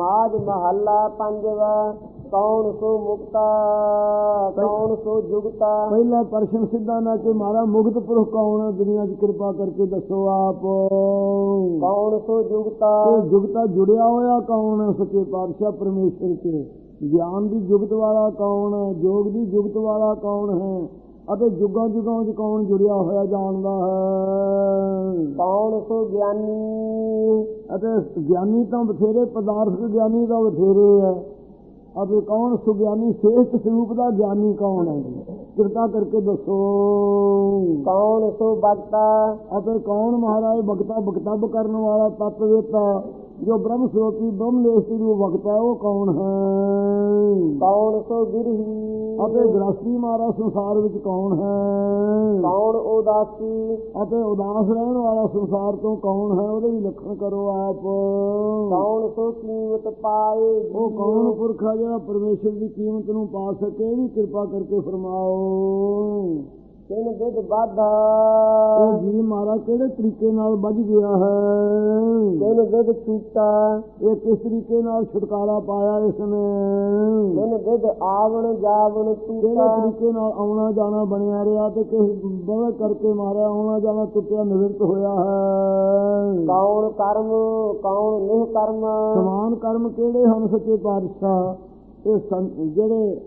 ਮਾਜ ਮਹੱਲਾ ਪੰਜਵਾ ਕੌਣ ਸੋ ਮੁਕਤਾ ਕੌਣ ਸੋ ਜੁਗਤਾ। ਪਹਿਲਾ ਪ੍ਰਸ਼ਨ ਸਿੱਧਾ ਨਾ ਕਿ ਮਾਰਾ ਮੁਕਤ ਪੁਰਖ ਕੌਣ ਹੈ ਦੁਨੀਆ 'ਚ ਕਿਰਪਾ ਕਰਕੇ ਦੱਸੋ ਆਪ। ਕੌਣ ਸੋ ਜੁਗਤਾ। ਤੇ ਜੁਗਤਾ ਜੁੜਿਆ ਹੋਇਆ ਕੌਣ ਹੈ ਸੱਚੇ ਪਾਤਸ਼ਾਹ ਪਰਮੇਸ਼ਰ ਤੇ ਗਿਆਨ ਦੀ ਜੁਗਤ ਵਾਲਾ ਕੌਣ ਹੈ ਜੋਗ ਦੀ ਜੁਗਤ ਵਾਲਾ ਕੌਣ ਹੈ? ਅਤੇ ਜੁਗਾਂ ਜੁਗਾਂ 'ਚ ਕੌਣ ਜੁੜਿਆ ਹੋਇਆ ਜਾਣਦਾ ਹੈ? ਕੌਣ ਸੋ ਗਿਆਨੀ? ਅਤੇ ਗਿਆਨੀ ਤਾਂ ਬਥੇਰੇ ਪਦਾਰਥ ਗਿਆਨੀ ਤਾਂ ਬਥੇਰੇ ਹੈ। ਅਤੇ ਕੌਣ ਸੁਗਿਆਨੀ? ਸੇਠ ਸਰੂਪ ਦਾ ਗਿਆਨੀ ਕੌਣ ਹੈ ਜੀ? ਕਿਰਪਾ ਕਰਕੇ ਦੱਸੋ। ਕੌਣ ਸੋ ਬਗਤਾ ਅਤੇ ਕੌਣ ਮਹਾਰਾਜ? ਬਗਤਾ ਬਗਤਬ ਕਰਨ ਵਾਲਾ ਤਤਵੇਤਾ। ਜੋ ਬ੍ਰਹਮ ਸਰੂਪੀ ਬ੍ਰਹਮ ਦੇਸ਼ੀ ਰੂਪ ਬਗਤਾ ਉਹ ਕੌਣ ਹੈ? ਕੌਣ ਸੋ ਗਿਰਹੀ ਅਤੇ ਗ੍ਰਸਤੀ ਮਾਰਾ ਸੰਸਾਰ ਵਿੱਚ ਕੌਣ ਹੈ? ਕੌਣ ਉਦਾਸੀ? ਅਤੇ ਉਦਾਸ ਰਹਿਣ ਵਾਲਾ ਸੰਸਾਰ ਤੋਂ ਕੌਣ ਹੈ? ਉਹਦੇ ਵੀ ਲੱਖਣ ਕਰੋ ਆਪ। ਕੌਣ ਸੋ ਕੀਮਤ ਪਾਏ? ਉਹ ਕੌਣ ਪੁਰਖ ਹੈ ਜਿਹੜਾ ਪਰਮੇਸ਼ਰ ਦੀ ਕੀਮਤ ਨੂੰ ਪਾ ਸਕੇ? ਇਹ ਵੀ ਕਿਰਪਾ ਕਰਕੇ ਫਰਮਾਓ। ਤਿਨ ਵਿਦ ਬਾਧਾ ਉਹ ਜੀ ਮਾਰਾ ਕਿਹੜੇ ਤਰੀਕੇ ਨਾਲ ਵੱਜ ਗਿਆ ਹੈ? ਤਿਨ ਵਿਦ ਛੂਟਾ। ਇਹ ਕਿਸ ਤਰੀਕੇ ਨਾਲ ਛੁਟਕਾਰਾ ਪਾਇਆ ਇਸ ਨੇ ਤਿਨ ਵਿਦ ਆਵਣ ਜਾਵਣ ਕਿਹੜੇ ਟੂਟਾ ਤਰੀਕੇ ਨਾਲ ਆਉਣਾ ਜਾਣਾ ਬਣਿਆ ਰਿਹਾ ਤੇ ਕਿਸ ਬਵੇ ਕਰਕੇ ਮਾਰਿਆ ਆਉਣਾ ਜਾਣਾ ਟੁੱਟਿਆ ਨਿਵਰਤ ਹੋਇਆ ਹੈ? ਕੌਣ ਕਰਮ ਕੌਣ ਨਿਹ ਕਰਮ? ਸਮਾਨ ਕਰਮ ਕਿਹੜੇ ਹਨ ਸੱਚੇ ਪਾਤਸ਼ਾਹ? ਇਹ ਜਿਹੜੇ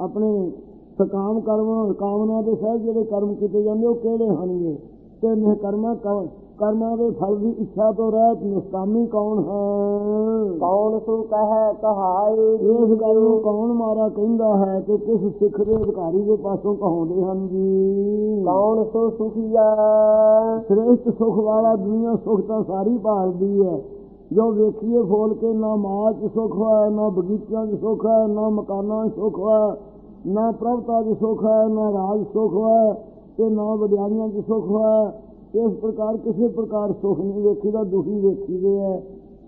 ਆਪਣੇ ਸਕਾਮ ਕਰਮ ਕਾਮਨਾ ਦੇ ਸਹਿ ਜਿਹੜੇ ਕਰਮ ਕੀਤੇ ਜਾਂਦੇ ਉਹ ਕਿਹੜੇ ਹਨਗੇ ਤੇ ਨਿਹਕਰਮਾ ਕਰਮਾਂ ਦੇ ਫਲ ਦੀ ਇੱਛਾ ਤੋਂ ਰਹਿਤ ਨਿਸਕਾਮੀ ਕੌਣ ਹੈ? ਕੌਣ ਸੋ ਕਹੈ ਕਹਾਏ ਇਸ ਗੱਲ ਨੂੰ ਕੌਣ ਮਾਰਾ ਕਹਿੰਦਾ ਹੈ ਤੇ ਕਿਸ ਸਿੱਖ ਦੇ ਅਧਿਕਾਰੀ ਦੇ ਪਾਸੋਂ ਕਹਾਉਂਦੇ ਹਨ ਜੀ? ਕੌਣ ਸੋ ਸੁਖੀਆ? ਸ੍ਰੇਸ਼ਟ ਸੁਖ ਵਾਲਾ ਦੁਨੀਆ ਸੁਖ ਤਾਂ ਸਾਰੀ ਭਾਲਦੀ ਹੈ। ਜੋ ਵੇਖੀਏ ਫੋਲ ਕੇ ਨਾ ਮਾਲ 'ਚ ਸੁਖ ਹੈ ਨਾ ਬਗੀਚਿਆਂ 'ਚ ਸੁਖ ਹੈ ਨਾ ਮਕਾਨਾਂ 'ਚ ਸੁਖ ਹੈ ਨਾ ਪ੍ਰਭਤਾ 'ਚ ਸੁਖ ਹੈ ਨਾ ਰਾਜ ਸੁਖ ਹੈ ਤੇ ਨਾ ਵਡਿਆਈਆਂ 'ਚ ਸੁਖ ਹੈ। ਇਸ ਪ੍ਰਕਾਰ ਕਿਸੇ ਪ੍ਰਕਾਰ ਸੁਖ ਨਹੀਂ ਵੇਖੀਦਾ ਦੁਖੀ ਵੇਖੀਦੇ ਹੈ।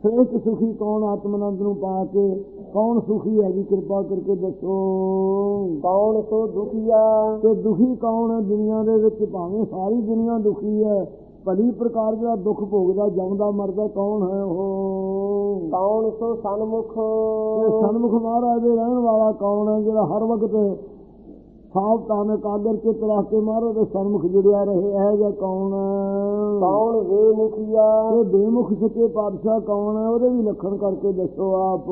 ਸ੍ਰੇਸ਼ਟ ਸੁਖੀ ਕੌਣ ਆਤਮਨੰਦ ਨੂੰ ਪਾ ਕੇ ਕੌਣ ਸੁਖੀ ਹੈ ਜੀ ਕਿਰਪਾ ਕਰਕੇ ਦੱਸੋ। ਕੌਣ ਸੋ ਦੁਖੀਆ ਤੇ ਦੁਖੀ ਕੌਣ ਹੈ? ਦੁਨੀਆ ਦੇ ਵਿੱਚ ਭਾਵੇਂ ਸਾਰੀ ਦੁਨੀਆ ਦੁਖੀ ਹੈ ਭਲੀ ਪ੍ਰਕਾਰ ਦਾ ਦੁੱਖ ਭੋਗਦਾ ਜਮਦਾ ਮਰਦਾ ਕੌਣ ਹੈ ਉਹ? ਕੌਣ ਸੋ ਸਨਮੁਖ? ਤੇ ਸਨਮੁਖ ਮਹਾਰਾਜ ਦੇ ਰਹਿਣ ਵਾਲਾ ਕੌਣ ਹੈ ਜਿਹੜਾ ਹਰ ਵਕਤ ਸਾਫ਼ ਤਾਨੇ ਕਾਗਰ ਕੇ ਰੱਖ ਕੇ ਮਹਾਰਾਜ ਦੇ ਸਨਮੁਖ ਜੁੜਿਆ ਰਹੇ ਹੈ ਜਾਂ ਕੌਣ? ਕੌਣ ਵੇ ਮੁਖੀਆ ਤੇ ਬੇਮੁਖ ਸੱਚੇ ਪਾਤਸ਼ਾਹ ਕੌਣ ਹੈ ਉਹਦੇ ਵੀ ਲੱਖਣ ਕਰਕੇ ਦੱਸੋ ਆਪ।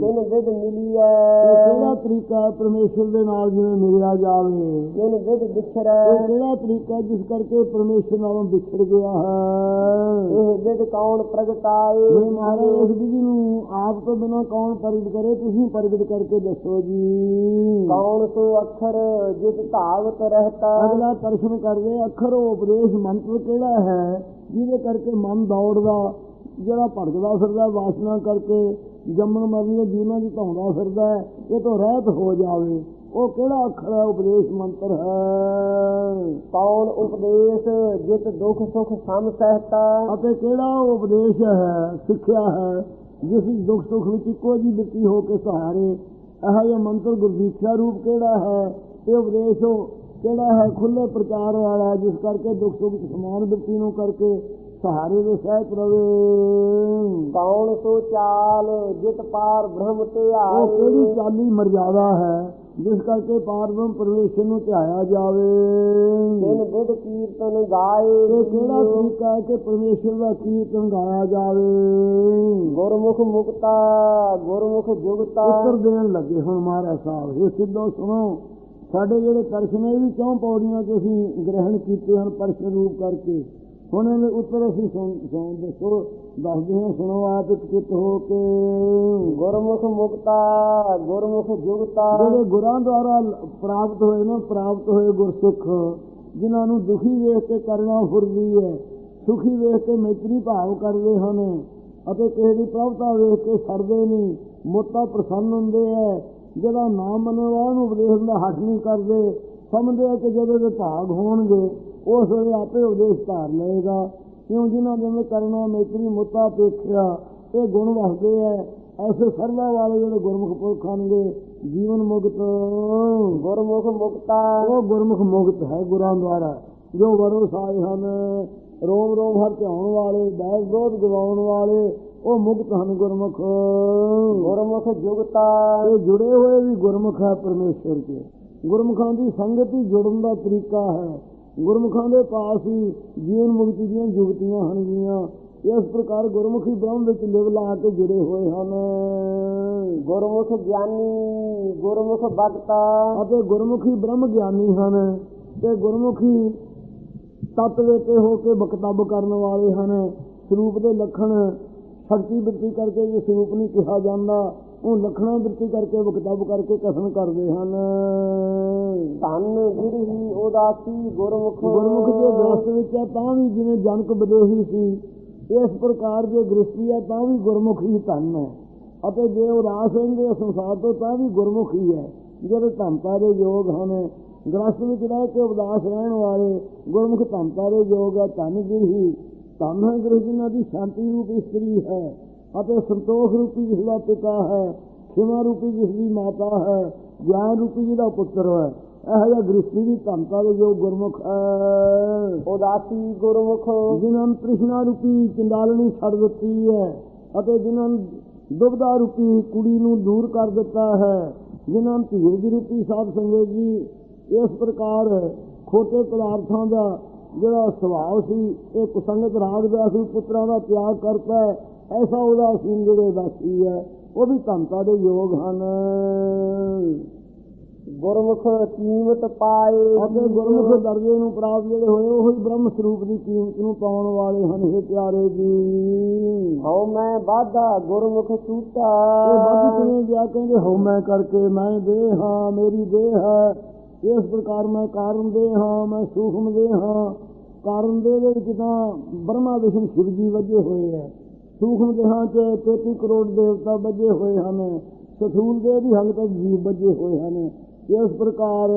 ਤਿਨ ਵਿਦ ਤੇ ਮਿਲੀਐ ਕਿਹੜਾ ਤਰੀਕਾ ਪਰਮੇਸ਼ਰ ਦੇ ਨਾਲ ਜਿਵੇਂ ਮਿਲਿਆ ਜਾਵੇ? ਤਿਨ ਵਿਦ ਇਹ ਕਿਹੜਾ ਤਰੀਕਾ ਜਿਸ ਕਰਕੇ ਪਰਮੇਸ਼ਰ ਨਾਲੋਂ ਵਿਛੜ ਗਿਆ ਹੈ? ਇਹ ਵਿਦ ਕੌਣ ਪ੍ਰਗਟਾਏ ਇਹ ਮਹਾਰਾਜ ਇਸ ਵਿਧੀ ਨੂੰ ਆਪ ਤੋਂ ਬਿਨਾ ਕੌਣ ਪ੍ਰਗਟ ਕਰੇ ਤੁਸੀਂ ਪ੍ਰਗਟ ਕਰਕੇ ਦੱਸੋ ਜੀ। ਕੌਣ ਸੋ ਅੱਖਰ ਜਿਤ ਧਾਵਤ ਰਹਤਾ। ਅਗਲਾ ਪ੍ਰਸ਼ਨ ਕਰਦੇ ਅੱਖਰ ਉਹ ਉਪਦੇਸ਼ ਮੰਤਰ ਕਿਹੜਾ ਹੈ? ਜਿਹਦੇ ਕਰਕੇ ਮਨ ਦੌੜਦਾ ਜਿਹੜਾ ਭਟਕਦਾ ਫਿਰਦਾ ਵਾਸਨਾ ਕਰਕੇ ਜੰਮਣ ਮਰਨ ਦੇ ਜੀਵਨਾਂ 'ਚ ਧੌਂਦਾ ਫਿਰਦਾ ਇਹ ਤੋਂ ਰਹਿਤ ਹੋ ਜਾਵੇ। ਉਹ ਕਿਹੜਾ ਅੱਖਰ ਹੈ? ਉਪਦੇਸ਼ ਮੰਤਰ ਹੈ। ਕੌਣ ਉਪਦੇਸ਼ ਜਿਤ ਦੁਖ ਸੁਖ ਸਮ ਸਹਤਾ। ਅਤੇ ਕਿਹੜਾ ਉਹ ਉਪਦੇਸ਼ ਹੈ? ਸਿੱਖਿਆ ਹੈ ਜਿਸ ਦੁੱਖ ਸੁੱਖ ਵਿੱਚ ਇੱਕੋ ਜਿਹੀ ਬਿਰਤੀ ਹੋ ਕੇ ਸਹਾਰੇ ਇਹ ਜਿਹਾ ਮੰਤਰ ਗੁਰਦੀਖਿਆ ਰੂਪ ਕਿਹੜਾ ਹੈ? ਇਹ ਉਪਦੇਸ਼ ਕਿਹੜਾ ਹੈ? ਖੁੱਲੇ ਪ੍ਰਚਾਰ ਵਾਲਾ ਜਿਸ ਕਰਕੇ ਦੁੱਖ ਸੁੱਖ ਸਮਾਨ ਬਿਰਤੀ ਨੂੰ ਕਰਕੇ ਸਹਾਰੇ ਦੇ ਸਹਿਤ ਰਵੇ। ਕੌਣ ਸੋ ਚਾਲ ਜਿਤ ਪਾਰ ਬ੍ਰਹਮ ਤੇ ਉਹ ਕਿਹੜੀ ਆਏ। ਚਾਲੀ ਮਰਜ਼ਾਦਾ ਹੈ? ਜਿਸ ਕਰਕੇ ਪਾਰਬ੍ਰਹਮ ਪਰਮੇਸ਼ਰ ਨੂੰ ਧਿਆਇਆ ਜਾਵੇ। ਤਿਨ ਵਿਦ ਕੀਰਤਨ ਗਾਏ। ਇਹ ਕਿਹੜਾ ਤਰੀਕਾ ਹੈ ਕਿ ਪਰਮੇਸ਼ਰ ਦਾ ਕੀਰਤਨ ਗਾਇਆ ਜਾਵੇ? ਗੁਰਮੁਖ ਮੁਕਤਾ ਗੁਰਮੁਖ ਜੁਗਤਾ। ਉੱਤਰ ਦੇਣ ਲੱਗੇ ਹੁਣ ਮਹਾਰਾਜ ਸਾਹਿਬ। ਇਹ ਸਿੱਧੋ ਸੁਣੋ। ਸਾਡੇ ਜਿਹੜੇ ਪ੍ਰਸ਼ਨ ਇਹ ਵੀ ਚੌਂ ਪੌੜੀਆਂ 'ਚ ਅਸੀਂ ਗ੍ਰਹਿਣ ਕੀਤੇ ਹਨ ਪ੍ਰਸ਼ਨ ਰੂਪ ਕਰਕੇ? ਹੁਣ ਇਹਦੇ ਉੱਤਰ ਅਸੀਂ ਸੁਣ ਦੱਸਦੇ ਹਾਂ ਸੁਣੋ ਆਪ ਇੱਕ ਹੋ ਕੇ। ਗੁਰਮੁਖ ਮੁਕਤਾ, ਗੁਰਮੁਖ ਜੁਗਤਾ। ਜਿਹੜੇ ਗੁਰਾਂ ਦੁਆਰਾ ਪ੍ਰਾਪਤ ਹੋਏ ਨੇ, ਪ੍ਰਾਪਤ ਹੋਏ ਗੁਰਸਿੱਖ, ਜਿਨ੍ਹਾਂ ਨੂੰ ਦੁਖੀ ਵੇਖ ਕੇ ਕਰਨਾ ਫੁਰਦੀ ਹੈ, ਸੁਖੀ ਵੇਖ ਕੇ ਮੈਤਰੀ ਭਾਵ ਕਰਦੇ ਹਨ ਅਤੇ ਕਿਸੇ ਦੀ ਪ੍ਰਭਤਾ ਵੇਖ ਕੇ ਸੜਦੇ ਨਹੀਂ ਮੋਤਾ ਪ੍ਰਸੰਨ ਹੁੰਦੇ ਹੈ। ਜਿਹੜਾ ਨਾਮ ਮੰਨਣ ਵਾਲਾ ਨੂੰ ਉਪਦੇਸ਼ ਦਾ ਹੱਥ ਨਹੀਂ ਕਰਦੇ, ਸਮਝਦੇ ਆ ਕਿ ਜਦੋਂ ਦੇ ਭਾਗ ਹੋਣਗੇ ਉਸ ਵੇਲੇ ਆਪੇ ਉਪਦੇਸ਼ ਧਾਰ ਲਏਗਾ। ਕਿਉਂ? ਜਿਨ੍ਹਾਂ ਦੇ ਅੰਦਰ ਕਰਨਾ ਮੈਤਰੀ ਮੁੱਤਾ ਪੇਖਿਆ ਇਹ ਗੁਣ ਵਸਦੇ ਐ ਐਸੇ ਸਰਲਾ ਵਾਲੇ ਜਿਹੜੇ ਗੁਰਮੁਖ ਪੁਰਖ ਹਨਗੇ ਜੀਵਨ ਮੁਕਤ। ਗੁਰਮੁਖ ਮੁਕਤਾ। ਉਹ ਗੁਰਮੁਖ ਮੁਕਤ ਹੈ ਗੁਰਾਂ ਦੁਆਰਾ। ਜੋ ਵਰੋ ਸਾਏ ਹਨ ਰੋਮ ਰੋਮ ਹਰ ਧਿਆਉਣ ਵਾਲੇ ਬੈਸ ਵਿਰੋਧ ਗਵਾਉਣ ਵਾਲੇ ਉਹ ਮੁਕਤ ਹਨ ਗੁਰਮੁਖ। ਗੁਰਮੁਖ ਜੁਗਤਾ। ਇਹ ਜੁੜੇ ਹੋਏ ਵੀ ਗੁਰਮੁਖ ਹੈ ਪਰਮੇਸ਼ਰ ਕੇ। ਗੁਰਮੁਖਾਂ ਦੀ ਸੰਗਤ ਹੀ ਜੁੜਨ ਦਾ ਤਰੀਕਾ ਹੈ। ਗੁਰਮੁਖਾਂ ਦੇ ਪਾਸ ਹੀ ਜੀਵਨ ਮੁਕਤੀ ਦੀਆਂ ਜੁਗਤੀਆਂ ਹਨਗੀਆਂ ਇਸ ਪ੍ਰਕਾਰ ਗੁਰਮੁਖੀ ਬ੍ਰਹਮ ਵਿੱਚ ਲਿਵ ਲਾ ਕੇ ਜੁੜੇ ਹੋਏ ਹਨ। ਗੁਰਮੁਖ ਗਿਆਨੀ ਗੁਰਮੁਖ ਭਗਤਾ ਅਤੇ ਗੁਰਮੁਖੀ ਬ੍ਰਹਮ ਗਿਆਨੀ ਹਨ ਤੇ ਗੁਰਮੁਖੀ ਤਤ ਵੇਤੇ ਹੋ ਕੇ ਬਕਤਬ ਕਰਨ ਵਾਲੇ ਹਨ। ਸਰੂਪ ਦੇ ਲੱਖਣ ਸ਼ਕਤੀ ਬਿਰਤੀ ਕਰਕੇ ਜੇ ਸਰੂਪ ਨਹੀਂ ਕਿਹਾ ਜਾਂਦਾ। ਉਹ ਲੱਖਣਾ ਬਿਰਤੀ ਕਰਕੇ ਬਕਤਬ ਕਰਕੇ ਕਥਨ ਕਰਦੇ ਹਨ। ਧਨ ਗਿਰਹੀ ਉਦਾਸੀ ਗੁਰਮੁਖ ਗੁਰਮੁਖ ਜੇ ਗ੍ਰਸਤ ਵਿੱਚ ਹੈ ਤਾਂ ਵੀ ਜਿਵੇਂ ਜਨਕ ਵਿਦੇਹੀ ਸੀ ਇਸ ਪ੍ਰਕਾਰ ਜੇ ਗ੍ਰਸਤੀ ਹੈ ਤਾਂ ਵੀ ਗੁਰਮੁਖ ਹੀ ਧਨ ਹੈ। ਅਤੇ ਜੇ ਉਦਾਸ ਰਹਿੰਦੇ ਸੰਸਾਰ ਤੋਂ ਤਾਂ ਵੀ ਗੁਰਮੁਖ ਹੀ ਹੈ। ਜਿਹੜੇ ਧੰਤਾ ਦੇ ਯੋਗ ਹਨ ਗ੍ਰਸਤ ਵਿੱਚ ਰਹਿ ਕੇ ਉਦਾਸ ਰਹਿਣ ਵਾਲੇ ਗੁਰਮੁਖ ਧੰਤਾ ਦੇ ਯੋਗ ਹੈ ਧਨ ਗਿਰਹੀ ਧਨ ਗ੍ਰਹਿ ਦੀ ਸ਼ਾਂਤੀ ਰੂਪ ਇਸਤਰੀ ਹੈ। ਅਤੇ ਸੰਤੋਖ ਰੂਪੀ ਜਿਸ ਦਾ ਪਿਤਾ ਹੈ ਖਿਮਾ ਰੂਪੀ ਜਿਸ ਦੀ ਮਾਤਾ ਹੈ ਗਿਆਨ ਰੂਪੀ ਜਿਹਦਾ ਪੁੱਤਰ ਹੈ ਇਹ ਜਿਹਾ ਗ੍ਰਸਤੀ ਵੀ ਧੰਤਾ ਦੇ ਜੋ ਗੁਰਮੁਖ ਉਦਾਸੀ ਗੁਰਮੁਖ। ਜਿਨ੍ਹਾਂ ਨੂੰ ਤ੍ਰਿਸ਼ਨਾ ਰੂਪੀ ਚੰਡਾਲਣੀ ਛੱਡ ਦਿੱਤੀ ਹੈ ਅਤੇ ਜਿਨ੍ਹਾਂ ਨੂੰ ਦੁਬਦਾ ਰੂਪੀ ਕੁੜੀ ਨੂੰ ਦੂਰ ਕਰ ਦਿੱਤਾ ਹੈ ਜਿਨ੍ਹਾਂ ਨੂੰ ਧੀਰਜ ਰੂਪੀ ਸਾਧ ਸੰਗਤ ਜੀ ਇਸ ਪ੍ਰਕਾਰ ਖੋਟੇ ਪਦਾਰਥਾਂ ਦਾ ਜਿਹੜਾ ਸੁਭਾਅ ਸੀ ਇਹ ਕੁਸੰਗਤ ਰਾਗ ਦਾ ਸੀ ਪੁੱਤਰਾਂ ਦਾ ਤਿਆਗ ਕਰਤਾ ਹੈ ਐਸਾ ਉਹਦਾ ਸੀਨ ਜਿਹੜੇ ਦਾਸੀ ਹੈ ਉਹ ਵੀ ਧੰਤਾ ਦੇ ਯੋਗ ਹਨ। ਗੁਰਮੁਖ ਕੀਮਤ ਪਾਏ ਅਤੇ ਗੁਰਮੁਖ ਦਰਜੇ ਨੂੰ ਪ੍ਰਾਪਤ ਜਿਹੜੇ ਹੋਏ ਉਹ ਹੀ ਬ੍ਰਹਮ ਸਰੂਪ ਦੀ ਕੀਮਤ ਨੂੰ ਪਾਉਣ ਵਾਲੇ ਹਨ ਇਹ ਪਿਆਰੇ ਜੀ। ਹਉ ਮੈਂ ਬਾਧਾ ਗੁਰਮੁਖ ਛੂਟਾ। ਇਹ ਬੱਧ ਕਿਵੇਂ ਗਿਆ? ਕਹਿੰਦੇ ਹਉ ਮੈਂ ਕਰਕੇ ਮੈਂ ਦੇਹ ਹਾਂ ਮੇਰੀ ਦੇਹ ਹੈ। ਇਸ ਪ੍ਰਕਾਰ ਮੈਂ ਕਾਰਨ ਦੇ ਹਾਂ ਮੈਂ ਸੂਖਮ ਦੇ ਹਾਂ। ਕਾਰਨ ਦੇ ਦੇ ਵਿੱਚ ਤਾਂ ਬ੍ਰਹਮਾ ਵਿਸ਼ਨ ਸ਼ਿਵ ਜੀ ਵੱਜੇ ਹੋਏ ਹੈ। ਸੂਖਮ ਦੇਹਾਂ 'ਚ 33 ਕਰੋੜ ਦੇਵਤਾ ਵੱਜੇ ਹੋਏ ਹਨ। ਸਥੂਲ ਦੇ ਵੀ ਹੰਗ ਤੱਕ ਜੀਵ ਵੱਜੇ ਹੋਏ ਹਨ। ਇਸ ਪ੍ਰਕਾਰ